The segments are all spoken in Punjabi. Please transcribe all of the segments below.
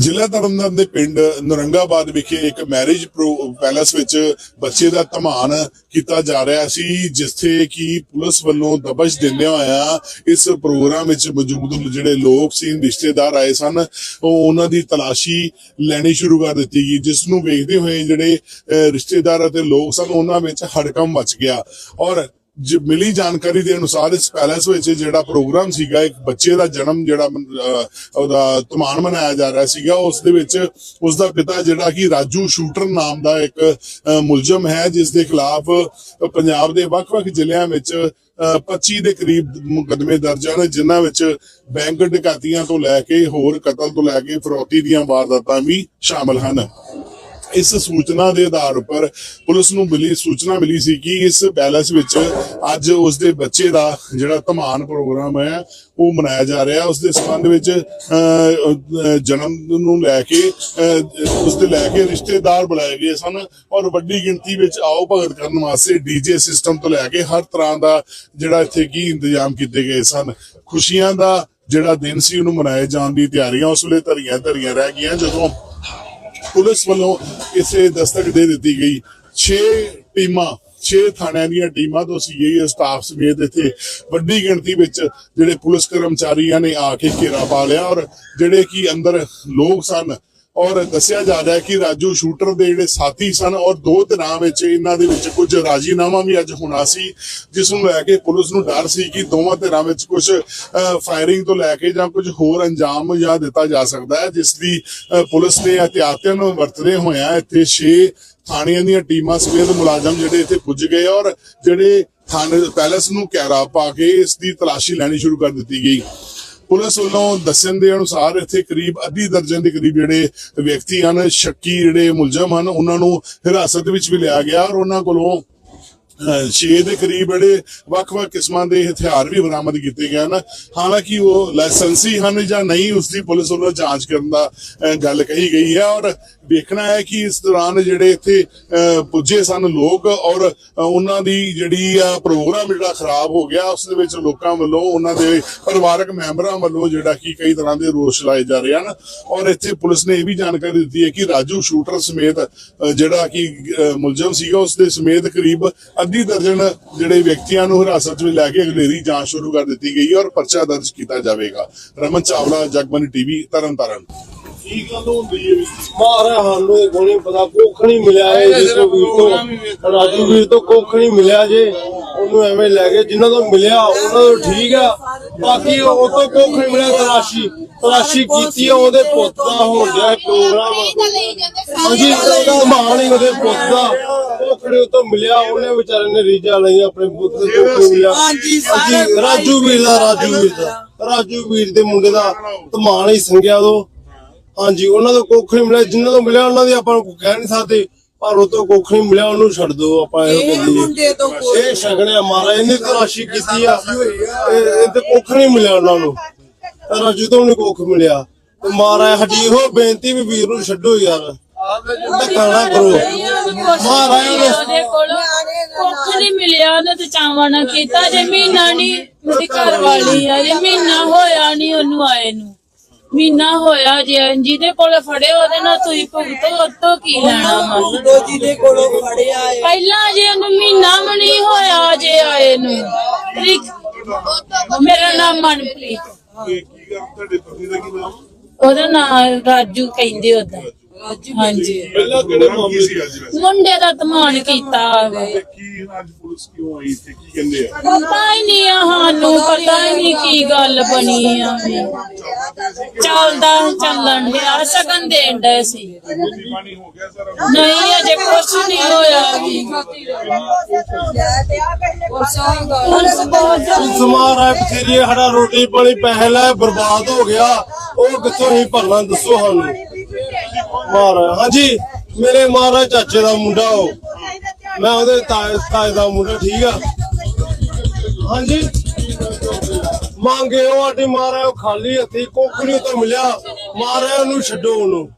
ਜ਼ਿਲ੍ਹਾ ਤਰਨਤਾਰਨ ਦੇ ਪਿੰਡ ਨਰੰਗਾਬਾਦ ਵਿਖੇ ਇੱਕ ਮੈਰਿਜ ਪੈਲੇਸ ਵਿੱਚ ਬੱਚੇ ਦਾ ਧਮਾਨ ਕੀਤਾ ਜਾ ਰਿਹਾ ਸੀ, ਜਿੱਥੇ ਕਿ ਪੁਲਿਸ ਵੱਲੋਂ ਦਬਸ਼ ਦਿੰਦਿਆਂ ਹੋਇਆ ਇਸ ਪ੍ਰੋਗਰਾਮ ਵਿੱਚ ਮੌਜੂਦ ਜਿਹੜੇ ਲੋਕ ਸੀ, ਰਿਸ਼ਤੇਦਾਰ ਆਏ ਸਨ, ਉਹ ਉਹਨਾਂ ਦੀ ਤਲਾਸ਼ੀ ਲੈਣੀ ਸ਼ੁਰੂ ਕਰ ਦਿੱਤੀ ਗਈ, ਜਿਸ ਨੂੰ ਵੇਖਦੇ ਹੋਏ ਜਿਹੜੇ ਰਿਸ਼ਤੇਦਾਰ ਅਤੇ ਲੋਕ ਸਨ, ਉਹਨਾਂ ਵਿੱਚ ਹੜਕੰਪ ਮਚ ਗਿਆ ਔਰ ਮਿਲੀ ਜਾਣਕਾਰੀ ਦੇ ਅਨੁਸਾਰ ਇਸ ਪੈਲੇਸ ਵਿੱਚ ਜਿਹੜਾ ਪ੍ਰੋਗਰਾਮ ਸੀਗਾ ਇੱਕ ਬੱਚੇ ਦਾ ਜਨਮ ਜਿਹੜਾ ਉਹਦਾ ਧਮਾਨ ਮਨਾਇਆ ਜਾ ਰਿਹਾ ਸੀਗਾ। ਉਸ ਦੇ ਵਿੱਚ ਉਸ ਦਾ ਪਿਤਾ ਜਿਹੜਾ ਕਿ ਰਾਜੂ ਸ਼ੂਟਰ ਨਾਮ ਦਾ ਇੱਕ ਮੁਲਜ਼ਮ ਹੈ ਜਿਸ ਦੇ ਖਿਲਾਫ ਪੰਜਾਬ ਦੇ ਵੱਖ-ਵੱਖ ਜ਼ਿਲ੍ਹਿਆਂ ਵਿੱਚ ਅਹ, 25 ਦੇ ਕਰੀਬ ਮੁਕੱਦਮੇ ਦਰਜ ਹਨ ਜਿਨ੍ਹਾਂ ਵਿੱਚ ਬੈਂਕ ਡਕੈਤੀਆਂ ਤੋਂ ਲੈ ਕੇ ਹੋਰ ਕਤਲ ਤੋਂ ਲੈ ਕੇ ਫਰੋਤੀ ਦੀਆਂ ਵਾਰਦਾਤਾਂ ਵੀ ਸ਼ਾਮਲ ਹਨ। ਇਸ ਸੂਚਨਾ ਦੇ ਆਧਾਰ ਉੱਪਰ ਪੁਲਿਸ ਨੂੰ ਮਿਲੀ, ਸੂਚਨਾ ਮਿਲੀ ਸੀ ਕਿ ਇਸ ਪੈਲੇਸ ਵਿੱਚ ਅੱਜ ਉਸ ਦੇ ਬੱਚੇ ਦਾ ਜਿਹੜਾ ਧਮਾਨ ਪ੍ਰੋਗਰਾਮ ਹੈ, ਉਹ ਮਨਾਇਆ ਜਾ ਰਿਹਾ। ਉਸ ਦੇ ਸੰਬੰਧ ਵਿੱਚ ਜਨਮ ਨੂੰ ਲੈ ਕੇ ਉਸ ਦੇ ਲੈ ਕੇ ਰਿਸ਼ਤੇਦਾਰ ਬੁਲਾਏ ਗਏ ਸਨ ਔਰ ਵੱਡੀ ਗਿਣਤੀ ਵਿੱਚ ਆਓ ਭਗਤ ਕਰਨ ਵਾਸਤੇ ਡੀਜੇ ਸਿਸਟਮ ਤੋਂ ਲੈ ਕੇ ਹਰ ਤਰ੍ਹਾਂ ਦਾ ਜਿਹੜਾ ਇੱਥੇ ਕੀ ਇੰਤਜ਼ਾਮ ਕੀਤੇ ਗਏ ਸਨ। ਖੁਸ਼ੀਆਂ ਦਾ ਜਿਹੜਾ ਦਿਨ ਸੀ, ਉਹਨੂੰ ਮਨਾਏ ਜਾਣ ਦੀ ਤਿਆਰੀਆਂ ਉਸ ਵੇਲੇ ਧਰੀਆਂ ਧਰੀਆਂ ਰਹਿ ਗਈਆਂ। ਜਦੋਂ ਪੁਲਿਸ ਵੱਲੋਂ ਇਸੇ ਦਸਤਕ ਦੇ ਦਿੱਤੀ ਗਈ। 6 ਟੀਮਾਂ 6 ਥਾਣਿਆਂ ਦੀਆਂ ਟੀਮਾਂ ਤੋਂ ਸੀਆਈਏ ਸਟਾਫ ਸਮੇਤ ਇੱਥੇ ਵੱਡੀ ਗਿਣਤੀ ਵਿੱਚ ਜਿਹੜੇ ਪੁਲਿਸ ਕਰਮਚਾਰੀਆਂ ਨੇ ਆ ਕੇ ਘੇਰਾ ਪਾ ਲਿਆ ਔਰ ਜਿਹੜੇ ਕਿ ਅੰਦਰ ਲੋਕ ਸਨ ਔਰ ਦੱਸਿਆ ਜਾ ਰਿਹਾ ਕਿ ਰਾਜੂ ਸ਼ੂਟਰ ਦੇ ਜਿਹੜੇ ਸਾਥੀ ਸਨ ਔਰ ਦੋ ਦਿਨਾਂ ਵਿੱਚ ਇਹਨਾਂ ਦੇ ਵਿੱਚ ਕੁਝ ਰਾਜੀਨਾਮਾ ਵੀ ਅੱਜ ਹੋਣਾ ਸੀ, ਜਿਸ ਨੂੰ ਲੈ ਕੇ ਪੁਲਿਸ ਨੂੰ ਡਰ ਸੀ ਕਿ ਦੋਵਾਂ ਧਿਰਾਂ ਵਿੱਚ ਕੁਝ ਫਾਇਰਿੰਗ ਤੋਂ ਲੈ ਕੇ ਜਾਂ ਕੁਝ ਹੋਰ ਅੰਜਾਮ ਜਾਂ ਦਿੱਤਾ ਜਾ ਸਕਦਾ ਹੈ, ਜਿਸ ਲਈ ਪੁਲਿਸ ਨੇ ਇhtiyatਨ ਵਰਤਦੇ ਹੋਇਆ ਇੱਥੇ 6 ਥਾਣਿਆਂ ਦੀਆਂ ਟੀਮਾਂ ਸਮੇਤ ਮੁਲਾਜ਼ਮ ਜਿਹੜੇ ਇੱਥੇ ਪੁੱਜ ਗਏ ਔਰ ਜਿਹੜੇ ਥਾਣੇ, ਪੈਲੇਸ ਨੂੰ ਘੇਰਾ ਪਾ ਕੇ ਇਸ ਦੀ ਤਲਾਸ਼ੀ ਲੈਣੀ ਸ਼ੁਰੂ ਕਰ ਦਿੱਤੀ ਗਈ। ਪੁਲਿਸ ਵੱਲੋਂ ਦੱਸਣ ਦੇ ਅਨੁਸਾਰ ਇੱਥੇ ਕਰੀਬ ਅੱਧੀ ਦਰਜਨ ਦੇ ਕਰੀਬ ਜਿਹੜੇ ਵਿਅਕਤੀ ਹਨ, ਸ਼ੱਕੀ ਜਿਹੜੇ ਮੁਲਜ਼ਮ ਹਨ, ਉਹਨਾਂ ਨੂੰ ਹਿਰਾਸਤ ਵਿੱਚ ਵੀ ਲਿਆ ਗਿਆ ਔਰ ਉਹਨਾਂ ਕੋਲੋਂ ਛੇ ਦੇ ਕਰੀਬ ਜਿਹੜੇ ਵੱਖ-ਵੱਖ ਕਿਸਮਾਂ ਦੇ ਹਥਿਆਰ ਵੀ ਬਰਾਮਦ ਕੀਤੇ ਗਏ ਹਨ। ਹਾਲਾਂਕਿ ਉਹ ਲਾਇਸੈਂਸੀ ਹਨ ਜਾਂ ਨਹੀਂ, ਉਸ ਦੀ ਪੁਲਿਸ ਵੱਲੋਂ ਜਾਂਚ ਕਰਨ ਦਾ ਗੱਲ ਕਹੀ ਗਈ ਹੈ ਔਰ ਵੇਖਣਾ ਹੈ ਕਿ ਇਸ ਦੌਰਾਨ ਜਿਹੜੇ ਇੱਥੇ ਪੁੱਜੇ ਸਨ ਲੋਕ ਔਰ ਉਹਨਾਂ ਦੀ ਜਿਹੜੀ ਅਹ, ਪ੍ਰੋਗਰਾਮ ਜਿਹੜਾ ਖਰਾਬ ਹੋ ਗਿਆ ਉਸ ਦੇ ਵਿੱਚ ਲੋਕਾਂ ਵੱਲੋਂ ਉਹਨਾਂ ਦੇ ਪਰਿਵਾਰਕ ਮੈਂਬਰਾਂ ਵੱਲੋਂ ਜਿਹੜਾ ਕਿ ਕਈ ਤਰ੍ਹਾਂ ਦੇ ਰੋਸ ਲਾਏ ਜਾ ਰਹੇ ਹਨ ਔਰ ਇੱਥੇ ਪੁਲਿਸ ਨੇ ਇਹ ਵੀ ਜਾਣਕਾਰੀ ਦਿੱਤੀ ਹੈ ਕਿ ਰਾਜੂ ਸ਼ੂਟਰ ਸਮੇਤ ਜਿਹੜਾ ਕਿ ਮੁਲਜ਼ਮ ਸੀਗਾ ਉਸ ਦੇ ਸਮੇਤ ਕਰੀਬ ਅੱਧੀ ਦਰਜਨ ਜਿਹੜੇ ਵਿਅਕਤੀਆਂ ਨੂੰ ਹਿਰਾਸਤ ਵਿੱਚ ਲੈ ਕੇ ਅਗਲੇਰੀ ਜਾਂਚ ਸ਼ੁਰੂ ਕਰ ਦਿੱਤੀ ਗਈ ਔਰ ਪਰਚਾ ਦਰਜ ਕੀਤਾ ਜਾਵੇਗਾ। ਰਮਨ ਚਾਵਲਾ ਜਗਬਨੀ ਟੀਵੀ ਤਰਨਤਾਰਨ। ਕੀ ਗੱਲ ਹੁੰਦੀ ਹੈ? ਮਾਰਾ ਸਾਨੂੰ ਇਹ ਕੋਈ ਪਤਾ ਕੁੱਖ ਨਹੀਂ ਮਿਲਿਆ ਇਹ ਜਿਸੋ ਵੀਰ ਤੋਂ ਰਾਜੂ ਵੀਰ ਤੋਂ ਕੁੱਖ ਨਹੀਂ ਮਿਲਿਆ ਜੇ ਉਹਨੂੰ ਐਵੇਂ ਲੈ ਗਏ ਜਿਨ੍ਹਾਂ ਤੋਂ ਮਿਲਿਆ ਉਹਨਾਂ ਤੋਂ ਠੀਕ ਆ। ਬਾਕੀ ਉਹ ਤੋਂ ਕੁੱਖ ਨਹੀਂ ਮਿਲਿਆ ਤਲਾਸ਼ੀ ਤਲਾਸ਼ੀ ਕੀਤੀ ਆ ਉਹਦੇ ਪੁੱਤ ਦਾ ਪ੍ਰੋਗਰਾਮ। ਹਾਂਜੀ ਮਾਣ ਹੀ ਉਹਦੇ ਪੁੱਤ ਦਾ। ਕੁੱਖੜੇ ਤੋਂ ਮਿਲਿਆ ਉਹਨੇ ਵਿਚਾਰੇ ਨੇ ਰੀਜਾ ਲਈ ਆਪਣੇ ਪੁੱਤ ਦੇ ਮਿਲਿਆ ਹਾਂਜੀ, ਰਾਜੂ ਵੀਰ ਦਾ ਰਾਜੂ ਵੀਰ ਦਾ। ਰਾਜੂ ਵੀਰ ਦੇ ਮੁੰਡੇ ਦਾ ਧਮਾਨ ਹੀ ਸੰਗਿਆ ਦੋ ਹਾਂਜੀ ਉਹਨਾਂ ਤੋਂ ਕੁੱਖ ਨਹੀਂ ਮਿਲਿਆ। ਜਿਨ੍ਹਾਂ ਤੋਂ ਮਿਲਿਆ ਉਹਨਾਂ ਦੀ ਆਪਾਂ ਨੂੰ ਕਹਿ ਨਹੀਂ ਸਕਦੇ। ਪਰ ਉਹ ਤੋਂ ਕੁੱਖ ਨਹੀਂ ਮਿਲਿਆ ਉਹਨੂੰ ਛੱਡ ਦਿਓ ਆਪਾਂ ਇਹੋ ਕਹਿੰਦੇ ਮੁੰਡੇ ਤੋਂ ਕੋਈ ਇਹ ਸ਼ਗਣਿਆ ਮਾਰਾ ਇਹਨੇ ਤਲਾਸ਼ੀ ਕੀਤੀ ਆ। ਇਹ ਤੇ ਕੁੱਖ ਨਹੀਂ ਮਿਲਿਆ ਉਹਨਾਂ ਨੂੰ। ਤੇ ਰਾਜੂ ਤੋਂ ਨਹੀਂ ਕੁੱਖ ਮਿਲਿਆ। ਤੇ ਮਾਰਾ ਸਾਡੀ ਇਹੋ ਬੇਨਤੀ ਵੀ ਵੀਰ ਨੂੰ ਛੱਡੋ ਯਾਰ। ਨਾ ਕਰੋ? ਮਾਰਾ ਕੋਲ। ਕੁੱਖ ਨਹੀਂ ਮਿਲਿਆ ਉਹਨੇ ਤੇ ਚਾਵਾਂ ਨਾ ਕੀਤਾ। ਜੇ ਮਹੀਨਾ ਨਹੀਂ ਉਹਦੀ ਘਰ ਵਾਲੀ ਆ। ਜੇ ਮਹੀਨਾ ਹੋਇਆ ਨਹੀਂ ਉਹਨੂੰ ਆਏ ਨੂੰ। ਮਹੀਨਾ ਹੋਇਆ ਜੇ ਜਿਹਦੇ ਕੋਲ ਫੜੇ ਉਹਦੇ ਨਾਲ ਤੁਸੀਂ ਭੁਗਤੋ ਉਤੋਂ ਕੀ ਲੈਣਾ ਵਾ? ਦੋ ਜੀ ਦੇ ਕੋਲੋਂ ਫੜਿਆ ਹੈ ਪਹਿਲਾਂ ਜੇ ਉਹਨੂੰ ਮਹੀਨਾ ਵੀ ਨਹੀਂ ਹੋਇਆ ਜੇ ਆਏ ਨੂੰ। ਤਰੀਕ- ਮੇਰਾ ਨਾਮ ਮਨਪ੍ਰੀਤ। ਕੀ ਗੱਲ ਤੁਹਾਡੇ? ਪਤੀ ਦਾ ਕੀ ਨਾਮ? ਉਹਦਾ ਨਾਮ ਰਾਜੂ ਕਹਿੰਦੇ ਉਹਦਾ। ਹਾਂਜੀ। ਪਹਿਲਾਂ ਕਿਹੜੇ ਕੀ ਮਾਮਲੇ ਸੀ ਅੱਜ ਵੈਸੇ? ਮੁੰਡੇ ਦਾ ਧਮਾਨ ਕੀਤਾ ਵਾ ਤੇ ਕੀ ਅੱਜ ਪੁਲਿਸ ਕਿਉਂ ਆਈ ਇੱਥੇ? ਕੀ ਕਹਿੰਦੇ ਆ? ਪਤਾ ਹੀ ਨਹੀਂ ਆ ਸਾਨੂੰ ਪਤਾ ਹੀ ਨਹੀਂ ਕੀ ਗੱਲ ਬਣੀ ਆ। ਵੀ। ਚੱਲਦਾ ਚੱਲਣ ਡਿਆ ਸਗਨ ਦੇਣ ਡਏ ਸੀ। ਰੋਟੀ ਪਾਣੀ ਹੋ ਗਿਆ ਸਾਰਾ ਨਹੀਂ ਅਜੇ ਕੁਛ ਨਹੀਂ ਹੋਇਆ ਵੀ ਪੁਲਿਸ ਬਹੁਤ ਸਮਾਰਾ ਬਥੇਰੀ ਸਾਡਾ ਰੋਟੀ ਪਾਣੀ ਪੈਸੇ ਲੈ ਬਰਬਾਦ ਹੋ ਗਿਆ। ਉਹ ਕਿੱਥੋਂ ਹੀ ਭਰਨਾ ਦੱਸੋ ਸਾਨੂੰ। ਮਾਰਾ ਹਾਂਜੀ, ਮੇਰੇ ਮਾਰਾ ਚਾਚੇ ਦਾ ਮੁੰਡਾ ਉਹ। ਮੈਂ ਉਹਦੇ ਤਾਏ ਤਾਏ ਦਾ ਮੁੰਡਾ, ਠੀਕ ਆ? ਹਾਂਜੀ। ਮੰਗੇ ਉਹ ਆਡੀ ਮਾਰਾ ਉਹ ਖਾਲੀ ਹੱਥੀ ਕੁੱਖ ਨਹੀਂ ਤੋਂ ਮਿਲਿਆ। ਮਾਰਾ ਉਹਨੂੰ ਛੱਡੋ ਉਹਨੂੰ।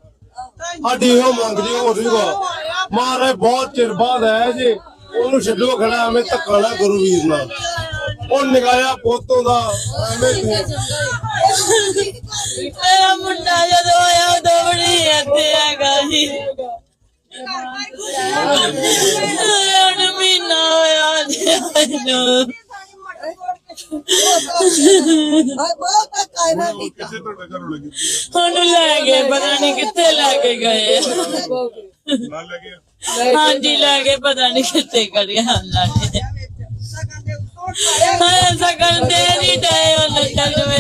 ਸਾਡੀ ਉਹ ਮੰਗਦੀ ਹੋ ਰਹੀ ਵਾ ਮਾਰੇ ਬਹੁਤ ਚਿਰ ਬਾਅਦ ਆਇਆ ਜੀ। ਉਹਨੂੰ ਛੱਡੋ ਖੜਾ ਐਵੇਂ ਧੱਕਾ ਨਾ ਗੁਰੂ ਵੀਰ ਨਾਲ। ਉਹ ਨਿਗਾਇਆ ਪੋਤੋਂ ਦਾ ਐਵੇਂ ਮੇਰਾ ਮੁੰਡਾ ਜਦੋਂ ਆਇਆ ਉਦੋਂ ਹੁਣ ਮਹੀਨਾ ਹੋਇਆ ਜੀ ਇਹਨੂੰ ਬਹੁਤ ਕਾਇਨਾ ਕੀਤਾ ਕਿੱਥੇ ਤੁਹਾਡਾ ਘਰ ਵਾਲਾ ਕਿੱਥੇ ਹੁਣ ਲੈ ਗਏ ਪਤਾ ਨਹੀਂ ਕਿੱਥੇ ਲੈ ਕੇ ਗਏ। ਆ? ਨਾਲ ਲੈ ਗਿਆ? ਹਾਂਜੀ ਲੈ ਕੇ ਪਤਾ ਨਹੀਂ ਕਿੱਥੇ ਕਰਿਆ ਉਹਨਾਂ ਨੇ ਹਾਂ ਸਗਨ ਦੇ ਨਹੀਂ ਦੇ ਉਹਨੇ ਚੱਲ ਮੈਂ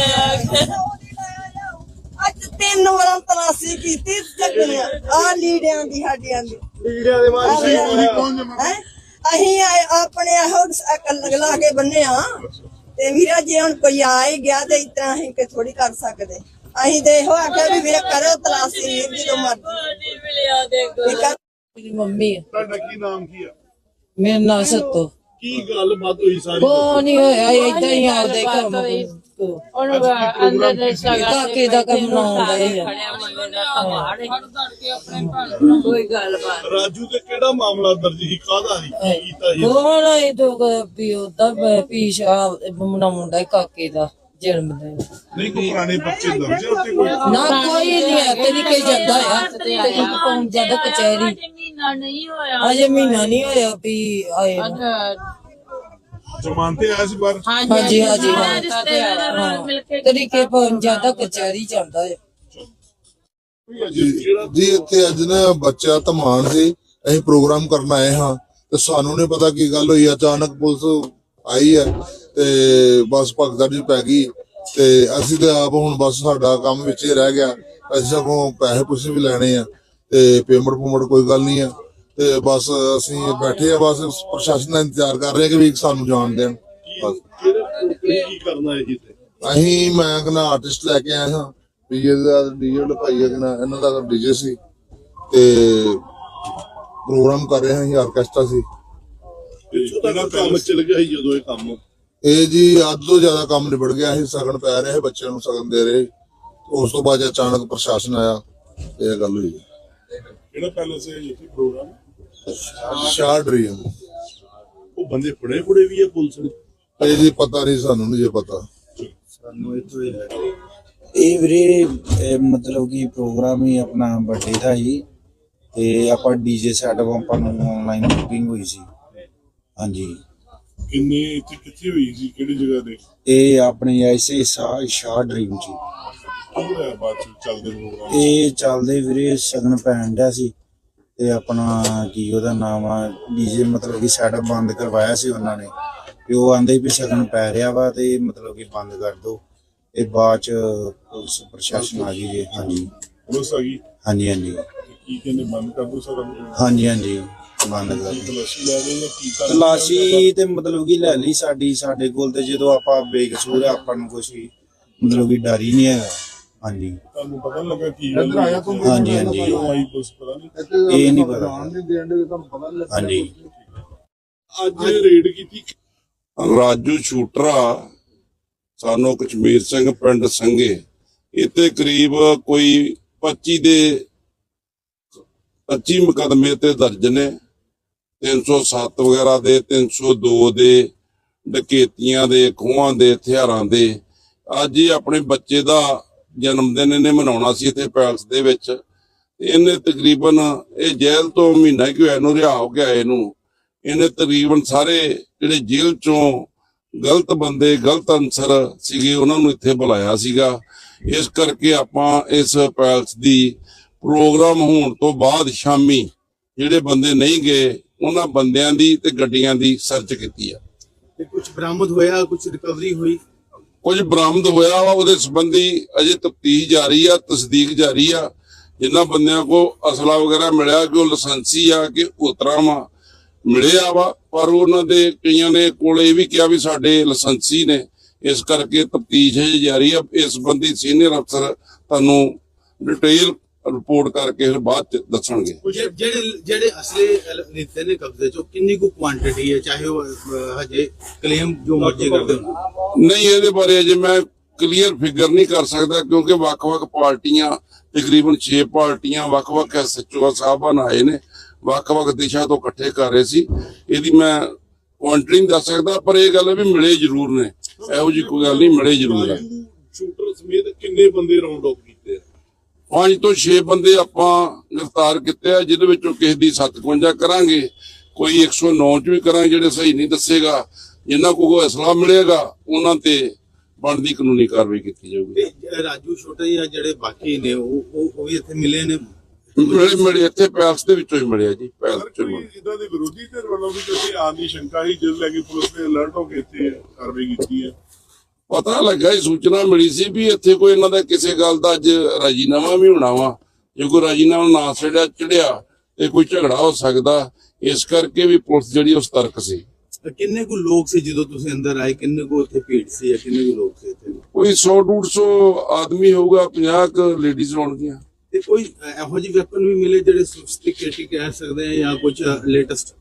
ਅੱਜ ਤਿੰਨ ਵਾਰਾਂ ਤਲਾਸੀ ਕੀਤੀ ਚੱਕਣੀਆਂ ਆ ਲੀੜਿਆਂ ਦੀ ਸਾਡੀਆਂ ਦੀ। ਲੀੜਿਆਂ ਦੇ ਮਾਰ ਤੁਸੀਂ ਤੁਸੀਂ ਕੌਣ ਜਮਾ ਹੈਂ? ਅਸੀਂ ਆਏ- ਆਪਣੇ ਇਹੋ ਅਕਲ ਲਾ ਕੇ ਬੰਨਿਆ ਤੇ ਵੀਰਾ ਜੇ ਹੁਣ ਕੋਈ ਆ ਹੀ ਗਿਆ ਤੇ ਇਤਨਾ ਅਸੀਂ ਕਿ ਥੋੜੀ ਕਰ ਸਕਦੇ। ਅਸੀਂ ਤੇ ਇਹੋ ਆਖਿਆ ਵੀ ਵੀਰਾ ਕਰੋ ਤਲਾਸੀ ਵੀਰ ਜਦੋਂ ਮਰਜ਼ੀ। ਮਿਲਿਆ ਦੇਖੋ ਮੇਰੀ ਮੰਮੀ ਆ। ਤੁਹਾਡਾ ਕੀ ਨਾਮ ਕੀ ਆ? ਮੇਰਾ ਨਾਂ ਸੱਤੋ। ਕੀ ਗੱਲਬਾਤ ਹੋਈ ਸਾਰੀ? ਕੋ ਨਹੀਂ ਹੋਇਆ ਏਦਾਂ ਹੀ ਆਪਦੇ ਕੰਮ ਤੋਂ। ਉਹਨੂੰ ਅੰਦਰ ਦੇ ਸਗਨ ਕਾਕੇ ਦਾ ਕੰਮ ਬਣਾਉਂਦਾ ਇਹ ਆ। ਕੋਈ ਗੱਲ ਬਾਤ ਰਾਜੂ ਤੇ ਕਿਹੜਾ ਮਾਮਲਾ ਦਰਜ ਸੀ? ਕਾਹਦਾ ਸੀ? ਕੀ ਕੀਤਾ ਜੀ ਕੋਣ ਇਹ ਤੋਂ ਵੀ ਉਹਦਾ ਪੀਸ਼ ਆ ਮੁੰਡਾ ਮੁੰਡਾ ਹੀ ਕਾਕੇ ਦਾ ਜਨਮ ਦਿਨ। ਨਹੀਂ ਕੋਈ ਪੁਰਾਣੇ ਬੱਚੇ ਦਰਜ ਆ ਉੱਤੇ ਕੋਈ? ਨਾ ਕੋਈ ਨਹੀਂ ਹੈ ਤੇਰੀ ਕੇ ਜਾਂਦਾ ਆ। ਤੇਰੀ ਪਹੁੰਚ ਜਾਂਦਾ ਕਚਹਿਰੀ। ਮਹੀਨਾ ਨਹੀਂ ਹੋਇਆ। ਅਜੇ ਮਹੀਨਾ ਨਹੀਂ ਹੋਇਆ ਵੀ ਆਏ ਨੂੰ। ਜ਼ਮਾਨਤੇ ਆਇਆ ਸੀ ਬਾਹਰ ਹਾਂਜੀ ਹਾਂਜੀ ਹਾਂ। ਰਿਸ਼ਤੇਦਾਰਾਂ ਨਾਲ ਮਿਲ ਕੇ ਤਰੀਕੇ ਪਹੁੰਚ ਜਾਂਦਾ ਕਚਹਿਰੀ ਜਾਂਦਾ ਹੈ ਜੀ ਇੱਥੇ ਅੱਜ ਨਾ ਬੱਚਾ ਧਮਾਨ ਸੀ ਅਸੀਂ ਪ੍ਰੋਗਰਾਮ ਕਰਨ ਆਏ ਹਾਂ ਤੇ ਸਾਨੂੰ ਨਹੀਂ ਪਤਾ ਕੀ ਗੱਲ ਹੋਈ ਅਚਾਨਕ ਪੁਲਿਸ ਆਈ ਹੈ ਤੇ ਬਸ ਭਗਦੜ ਜੀ ਪੈ ਗਈ ਤੇ ਅਸੀਂ ਤੇ ਆਪ ਹੁਣ ਬਸ ਸਾਡਾ ਕੰਮ ਵਿੱਚ ਹੀ ਰਹਿ ਗਿਆ ਅਸੀਂ ਸਗੋਂ ਪੈਸੇ ਪੁੱਛੇ ਵੀ ਲੈਣੇ ਆ ਤੇ ਪੇਮੈਂਟ ਪੂਮੈਂਟ ਕੋਈ ਗੱਲ ਨਹੀਂ ਆ। ਤੇ ਬਸ ਅਸੀਂ ਬੈਠੇ ਆ, ਬਸ ਪ੍ਰਸ਼ਾਸਨ ਦਾ ਇੰਤਜ਼ਾਰ ਕਰ ਰਹੇ ਕਿ ਵੀ ਸਾਨੂੰ ਜਾਣ ਦੇਣ। ਬਸ। ਕੀ ਕਰਨਾ ਹੈ ਜੀ ਅਸੀਂ, ਮੈਂ ਕਹਿੰਦਾ ਆਰਟਿਸਟ ਲੈ ਕੇ ਆਇਆ ਹਾਂ ਡੀਜੇ ਦਾ ਡੀਜੇ ਲਪਾਈ ਕਹਿੰਦਾ ਇਹਨਾਂ ਦਾ ਡੀਜੇ ਸੀ। ਤੇ ਪ੍ਰੋਗਰਾਮ ਕਰ ਰਹੇ ਹਾਂ ਆਰਕੈਸਟਰਾ ਸੀ ਤੇ ਕੰਮ ਚੱਲ ਗਿਆ ਸੀ। ਜਦੋਂ ਇਹ ਕੰਮ ਇਹ ਜੀ ਅੱਧ ਤੋਂ ਜ਼ਿਆਦਾ ਕੰਮ ਨਿਬੜ ਗਿਆ ਸੀ, ਸਗਨ ਪੈ ਰਿਹਾ ਸੀ, ਬੱਚਿਆਂ ਨੂੰ ਸਗਨ ਦੇ ਰਹੇ। ਉਸ ਤੋਂ ਬਾਅਦ ਅਚਾਨਕ ਪ੍ਰਸ਼ਾਸਨ ਆਇਆ, ਤੇ ਇਹ ਗੱਲ ਹੋਈ। ਕਿਹੜਾ ਪੈਲਸ ਹੈ ਜੀ ਪ੍ਰੋਗਰਾਮ ਸ਼ਾਹ ਡਰੀਮ ਉਹ। ਬੰਦੇ ਫੜੇ ਫੜੇ ਵੀ ਆ ਪੁਲਿਸ ਨੇ? ਇਹ ਜੀ ਪਤਾ ਨਹੀਂ ਸਾਨੂੰ ਨਹੀਂ ਜੇ ਪਤਾ। ਇਹ ਵੀਰੇ ਇਹ ਮਤਲਬ ਕਿ ਪ੍ਰੋਗਰਾਮ ਹੀ ਆਪਣਾ ਬਰਥਡੇ ਦਾ ਹੀ ਤੇ ਆਪਾਂ ਡੀਜੇ ਸੈਟਅਪ ਆਪਾਂ ਨੂੰ ਆਨਲਾਈਨ ਬੁਕਿੰਗ ਹੋਈ ਸੀ। ਹਾਂਜੀ। ਕਿੰਨੇ ਇੱਥੇ ਕਿੱਥੇ ਹੋਈ ਸੀ? ਕਿਹੜੀ ਜਗ੍ਹਾ ਤੇ? ਇਹ ਆਪਣੇ ਐਸੇ ਸ਼ਾਹ ਸ਼ਾਹ ਡ੍ਰੀਮ ਜੀ ਕੀ ਹੋਇਆ ਬਾਅਦ ਚ ਚੱਲਦੇ ਪ੍ਰੋਗਰਾਮ? ਇਹ ਚੱਲਦੇ ਵੀਰੇ ਸਗਨ ਪੈਣ ਡਿਆ ਸੀ। ਤੇ ਆਪਣਾ ਕੀ ਉਹਦਾ ਨਾਮ ਆ ਡੀਜੇ ਮਤਲਬ ਕਿ ਸੈਟਅਪ ਬੰਦ ਕਰਵਾਇਆ ਸੀ ਉਹਨਾਂ ਨੇ। ਤੇ ਉਹ ਆਂਦੇ ਵੀ ਸਗਨ ਪੈ ਰਿਹਾ ਵਾ ਤੇ ਮਤਲਬ ਕਿ ਬੰਦ ਕਰ ਦਿਓ ਇਹ ਬਾਅਦ ਚ ਪੁਲਿਸ ਪ੍ਰਸ਼ਾਸਨ ਆ ਗਈ ਜੀ ਹਾਂਜੀ। ਪੁਲਿਸ ਆ ਗਈ? ਹਾਂਜੀ ਹਾਂਜੀ। ਤੇ ਕੀ ਕਹਿੰਦੇ ਬੰਦ ਕਰ ਦੋ ਸਾਰਾ ਹਾਂਜੀ ਹਾਂਜੀ ਬੰਦ ਕਰ ਦਿਓ ਤਲਾਸ਼ੀ ਤੇ ਮਤਲਬ ਕਿ ਲੈ ਲਈ ਸਾਡੀ ਸਾਡੇ ਕੋਲ ਤੇ ਜਦੋਂ ਆਪਾਂ ਬੇਕਸੂਰ ਆਪਾਂ ਨੂੰ ਕੁਛ ਵੀ ਮਤਲਬ ਕਿ ਡਰ ਹੀ ਨਹੀਂ ਹੈਗਾ। ਹਾਂਜੀ। ਤੁਹਾਨੂੰ ਪਤਾ ਨੀ ਲੱਗਾ ਕੀ ਗੱਲ ਹੋਈ? ਹਾਂਜੀ ਹਾਂਜੀ। ਕਿਉਂ ਆਈ ਪੁਲਿਸ ਪਤਾ ਨਹੀਂ। ਇਹ ਨਹੀਂ ਪਤਾ। ਹਾਂਜੀ। ਅੱਜ ਰੇਡ ਕੀਤੀ ਰਾਜੂ ਸ਼ੂਟਰਾ ਸਾਨੂੰ ਕਸ਼ਮੀਰ ਸਿੰਘ ਪਿੰਡ ਸੰਗੇ ਇੱਥੇ ਕਰੀਬ ਕੋਈ 25 ਦੇ 25 ਮੁਕਦਮੇ ਤੇ ਦਰਜ ਨੇ। 307 ਵਗੈਰਾ ਦੇ 302 ਦੇ ਡਕੈਤੀਆਂ ਦੇ ਖੋਹਾਂ ਦੇ ਹਥਿਆਰਾਂ ਦੇ। ਅੱਜ ਹੀ ਆਪਣੇ ਬੱਚੇ ਦਾ ਜਨਮ ਦਿਨ ਇਹਨੇ ਮਨਾਉਣਾ ਸੀ ਇੱਥੇ ਪੈਲਸ ਦੇ ਵਿੱਚ। ਇਹਨੇ ਤਕਰੀਬਨ ਇਹ ਜੇਲ੍ਹ ਤੋਂ ਮਹੀਨਾ ਕਿ ਹੋਇਆ ਨੂੰ ਰਿਹਾ ਹੋ ਗਿਆ ਇਹਨੂੰ। ਇਹਨੇ ਤਕਰੀਬਨ ਸਾਰੇ ਜਿਹੜੇ ਜੇਲ੍ਹ ਚੋਂ ਗਲਤ ਬੰਦੇ, ਗਲਤ ਅਨਸਰ ਸੀਗੇ ਉਹਨਾਂ ਨੂੰ ਇੱਥੇ ਬੁਲਾਇਆ ਸੀਗਾ। ਇਸ ਕਰਕੇ ਆਪਾਂ ਇਸ ਪੈਲਸ ਦੀ ਪ੍ਰੋਗਰਾਮ ਹੋਣ ਤੋਂ ਬਾਅਦ ਸ਼ਾਮੀ ਜਿਹੜੇ ਬੰਦੇ ਨਹੀਂ ਗਏ, ਉਹਨਾਂ ਬੰਦਿਆਂ ਦੀ ਤੇ ਗੱਡੀਆਂ ਦੀ ਸਰਚ ਕੀਤੀ ਆ। ਤੇ ਕੁਝ ਬਰਾਮਦ ਹੋਇਆ ਕੁਝ ਰਿਕਵਰੀ ਹੋਈ? ਕੁਝ ਬਰਾਮਦ ਹੋਇਆ ਵਾ, ਉਹਦੇ ਸੰਬੰਧੀ ਅਜੇ ਤਫਤੀਸ਼ ਜਾਰੀ ਆ, ਤਸਦੀਕ ਜਾਰੀ ਆ। ਜਿਨ੍ਹਾਂ ਬੰਦਿਆਂ ਕੋ ਅਸਲਾ ਵਗੈਰਾ ਮਿਲਿਆ ਕਿ ਉਹ ਲਾਇਸੈਂਸੀ ਆ ਕਿ ਉਤਰਾ ਵਾ ਮਿਲਿਆ ਵਾ, ਪਰ ਉਹਨਾਂ ਦੇ ਕਈਆਂ ਨੇ ਕੋਲ ਇਹ ਵੀ ਕਿਹਾ ਵੀ ਸਾਡੇ ਲਾਇਸੈਂਸੀ ਨੇ। ਇਸ ਕਰਕੇ ਤਫਤੀਸ਼ ਹੈ ਜਾਰੀ ਆ। ਇਸ ਸੰਬੰਧੀ ਸੀਨੀਅਰ ਅਫਸਰ ਤੁਹਾਨੂੰ ਡਿਟੇਲ ਰਿਪੋਰਟ ਕਰਕੇ ਫਿਰ ਬਾਅਦ ਚ ਦੱਸਣਗੇ। ਜੇ- ਜਿਹੜੇ ਜਿਹੜੇ ਅਸਲੇ ਲਿੱਤੇ ਨੇ ਕਬਜ਼ੇ ਚੋਂ ਕਿੰਨੀ ਕੁ ਕੁਆਂਟੀਟੀ ਹੈ? ਚਾਹੇ ਉਹ ਹਜੇ ਕਲੇਮ ਜੋ ਮਰਜ਼ੀ ਕਰਦੇ ਨਹੀਂ ਇਹਦੇ ਬਾਰੇ ਅਜੇ ਮੈਂ ਕਲੀਅਰ ਫਿਗਰ ਨਹੀਂ ਕਰ ਸਕਦਾ ਕਿਉਂਕਿ ਵੱਖ-ਵੱਖ ਪਾਰਟੀਆਂ ਤਕਰੀਬਨ 6 ਪਾਰਟੀਆਂ ਵੱਖ-ਵੱਖ ਐਸਐਚਓ ਸਾਹਿਬਾਨ ਆਏ ਨੇ ਵੱਖ-ਵੱਖ ਦਿਸ਼ਾ ਤੋਂ ਇਕੱਠੇ ਕਰ ਰਹੇ ਸੀ। ਇਹਦੀ ਮੈਂ ਕੁਆਂਟੀਟੀ ਨਹੀਂ ਦੱਸ ਸਕਦਾ ਪਰ ਇਹ ਗੱਲ ਹੈ ਵੀ ਮਿਲੇ ਜ਼ਰੂਰ ਨੇ। ਇਹੋ ਜੀ ਕੋਈ ਗੱਲ ਨਹੀਂ ਮਿਲੇ ਜ਼ਰੂਰ ਹੈ। ਸ਼ੂਟਰ ਸਮੇਤ ਕਿੰਨੇ ਬੰਦੇ ਰਾਉਂਡ ਆ? ਪੰਜ ਤੋਂ 6 ਬੰਦੇ ਆਪਾਂ ਗ੍ਰਿਫਤਾਰ ਕੀਤੇ ਆ ਜਿਹਦੇ ਵਿੱਚੋਂ ਕਿਸੇ ਦੀ 57 ਕਰਾਂਗੇ। ਕੋਈ 109 ਚ ਵੀ ਕਰਾਂਗੇ ਜਿਹੜੇ ਸਹੀ ਨਹੀਂ ਦੱਸੇਗਾ ਜਿਨ੍ਹਾਂ ਕੋਲ ਕੋਈ ਅਸਲਾ ਮਿਲੇਗਾ ਉਹਨਾਂ ਤੇ ਬਣਦੀ ਕਾਨੂੰਨੀ ਕਾਰਵਾਈ ਕੀਤੀ ਜਾਊਗੀ। ਰਾਜੂ ਛੋਟੇ ਜਾਂ ਜਿਹੜੇ ਬਾਕੀ ਨੇ ਉਹ ਵੀ ਇੱਥੇ ਮਿਲੇ ਨੇ? ਮਿਲੇ ਮਿਲੇ ਇੱਥੇ ਪੈਲਸ ਦੇ ਵਿੱਚੋਂ ਹੀ ਮਿਲਿਆ ਜੀ ਪੈਲਸ ਚੋਂ। ਇਦਾਂ ਦੇ ਵਿਰੋਧੀ ਧਿਰ ਵੱਲੋਂ ਵੀ ਕਿਸੇ ਆਉਣ ਦੀ ਸ਼ੰਕਾ ਸੀ ਜਿਸ ਲੈ ਕੇ ਪੁਲਿਸ ਨੇ ਅਲਰਟ ਹੋ ਕੇ ਇੱਥੇ ਕਾਰਵਾਈ ਕੀਤੀ ਹੈ। ਪਤਾ ਲੱਗਾ ਇਹ ਸੂਚਨਾ ਮਿਲੀ ਸੀ ਵੀ ਇੱਥੇ ਕੋਈ ਇਹਨਾਂ ਦਾ ਕਿਸੇ ਗੱਲ ਦਾ ਅੱਜ ਰਾਜੀਨਾਮਾ ਵੀ ਹੋਣਾ ਵਾ। ਜੇ ਕੋਈ ਰਾਜੀਨਾਮਾ ਨਾ ਚੜਿਆ ਚੜਿਆ ਤੇ ਕੋਈ ਝਗੜਾ ਹੋ ਸਕਦਾ। ਇਸ ਕਰਕੇ ਵੀ ਪੁਲਿਸ ਜਿਹੜੀ ਉਹ ਸਤਰਕ ਸੀ। ਕਿੰਨੇ ਕੁ ਲੋਕ ਸੀ ਜਦੋਂ ਤੁਸੀਂ ਅੰਦਰ ਆਏ? ਕਿੰਨੇ ਕੁ ਉੱਥੇ ਭੀੜ ਸੀ ਜਾਂ ਕਿੰਨੇ ਕੁ ਲੋਕ ਸੀ ਇੱਥੇ? ਕੋਈ 100 150 ਆਦਮੀ ਹੋਊਗਾ 50 ਕ ਲੇਡੀਜ਼ ਹੋਣਗੀਆਂ। ਤੇ ਕੋਈ ਇਹੋ ਜਿਹੇ ਵੈਪਨ ਵੀ ਮਿਲੇ ਜਿਹੜੇ ਸੋਫਿਸਟੀਕੇਟਡ ਕਹਿ ਸਕਦੇ ਆ ਜਾਂ ਕੁਝ ਲੇਟੈਸਟ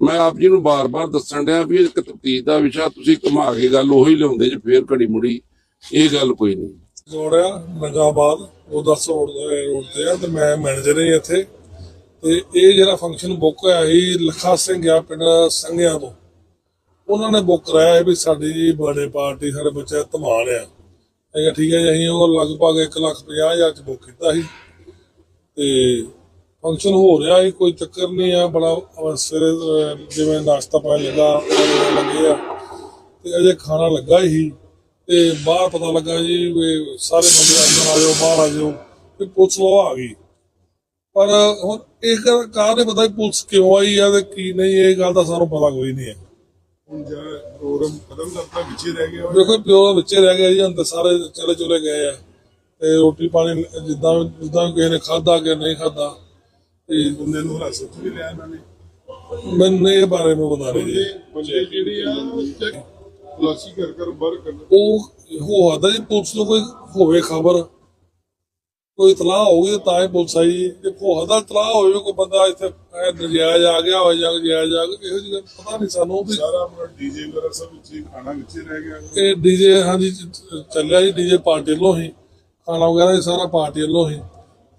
ਮੈਂ ਆਪ ਜੀ ਨੂੰ ਬਾਰ-ਬਾਰ ਦੱਸਣ ਡਿਆ ਵੀ ਇੱਕ ਤਫਤੀਸ਼ ਦਾ ਵਿਸ਼ਾ, ਤੁਸੀਂ ਘੁਮਾ ਕੇ ਗੱਲ ਉਹੀ ਲਿਆਉਂਦੇ ਜੇ ਫੇਰ ਘੜੀ ਮੁੜੀ, ਇਹ ਗੱਲ ਕੋਈ ਨਹੀਂ। ਰੋਡ ਨਗਾਬਾਦ, ਉਹ 10 ਰੋਡ ਤੇ ਆ ਤੇ ਮੈਂ ਮੈਨੇਜਰ ਹਾਂ ਇੱਥੇ। ਤੇ ਇਹ ਜਿਹੜਾ ਫੰਕਸ਼ਨ ਬੁੱਕ ਹੋਇਆ ਸੀ, ਲਖਾ ਸਿੰਘ ਆ ਪਿੰਡ ਸੰਘਿਆਂ ਤੋਂ। ਉਹਨਾਂ ਨੇ ਬੁੱਕ ਕਰਾਇਆ ਵੀ ਸਾਡੀ ਜੀ ਬਰਥਡੇ ਪਾਰਟੀ ਸਾਡੇ ਬੱਚਾ ਧਮਾਨ ਆ। ਮੈਂ ਠੀਕ ਹੈ ਜੀ, ਅਸੀਂ ਉਹ ਲਗਭਗ 1 ਲੱਖ 50 ਹਜ਼ਾਰ ਚ ਬੁੱਕ ਕੀਤਾ ਸੀ। ਤੇ ਫੰਕਸ਼ਨ ਹੋ ਰਿਹਾ ਸੀ ਕੋਈ ਚੱਕਰ ਨਹੀਂ ਆ ਬੜਾ ਸਵੇਰੇ ਜਿਵੇਂ ਨਾਸ਼ਤਾ ਪਾਣੀ ਲੱਗਾ ਲੱਗੇ ਆ। ਤੇ ਅਜੇ ਖਾਣਾ ਲੱਗਾ ਹੀ ਤੇ ਬਾਹਰ ਪਤਾ ਲੱਗਾ ਜੀ ਵੀ ਸਾਰੇ ਬੰਦੇ ਅੰਦਰ ਆ ਜਾਓ ਬਾਹਰ ਆ ਜਾਓ ਤੇ ਪੁਲਿਸ ਉਹ ਆ ਗਈ। ਪਰ ਹੁਣ ਇਹ ਕਾਰ ਨੇ ਪਤਾ ਪੁਲਿਸ ਕਿਉਂ ਆਈ ਆ ਤੇ ਕੀ ਨਹੀਂ ਇਹ ਗੱਲ ਦਾ ਸਾਨੂੰ ਪਤਾ ਕੋਈ ਨਹੀਂ ਹੈ। ਹੁਣ ਜਿਹੜਾ ਪ੍ਰੋਗਰਾਮ ਖਤਮ ਕਰਤਾ ਵਿੱਚੇ ਰਹਿ ਗਿਆ ਦੇਖੋ ਪਿਓ ਬੱਚੇ ਰਹਿ ਗਏ ਜੀ ਅੰਦਰ ਸਾਰੇ ਚਲੇ ਚੁਲੇ ਗਏ ਆ। ਤੇ ਰੋਟੀ ਪਾਣੀ ਜਿੱਦਾਂ ਜਿੱਦਾਂ ਕਿਸੇ ਨੇ ਖਾਦਾ ਕਿ ਨਹੀਂ ਖਾਦਾ ਤੇ ਬੰਦੇ ਨੂੰ ਹਿਰਾਸਤ ਵੀ ਲਿਆ ਇਹਨਾਂ ਨੇ। ਇਹ ਬਾਰੇ ਨੂੰ ਪਤਾ ਨਹੀਂ ਜੀ ਬੰਦੇ ਜਿਹੜੇ ਆ ਤਲਾਸ਼ੀ ਕਰ ਕਰ ਬਾਹਰ ਕਰ ਉਹ ਹੋ ਆਦਾ ਜੀ ਪੁਲਿਸ ਨੂੰ ਕੋਈ ਹੋਵੇ ਖਬਰ। ਕੋਈ ਇਤਲਾਹ ਹੋਊਗੀ ਤਾਂ ਹੀ ਪੁਲਿਸ ਆਈ। ਜੇ ਹੋ ਆਦਾ ਇਤਲਾਹ ਹੋਵੇ ਕੋਈ ਬੰਦਾ ਇੱਥੇ ਐ ਨਜਾਇਜ਼ ਆ ਗਿਆ ਹੋਵੇ ਜਾਂ ਨਜਾਇਜ਼ ਆ ਗਿਆ ਇਹੋ ਜਿਹੀ ਪਤਾ ਨਹੀਂ ਸਾਨੂੰ ਵੀ ਸਾਰਾ ਆਪਣਾ ਡੀਜੇ ਵਗੈਰਾ ਸਭ ਵਿੱਚੇ ਖਾਣਾ ਵਿੱਚੇ ਰਹਿ ਗਿਆ। ਇਹ ਡੀਜੇ ਹਾਂਜੀ ਚੱਲਿਆ ਜੀ ਡੀਜੇ ਪਾਰਟੀ ਵੱਲੋਂ ਹੀ। ਖਾਣਾ ਵਗੈਰਾ ਸਾਰਾ ਪਾਰਟੀ ਵੱਲੋਂ ਹੀ।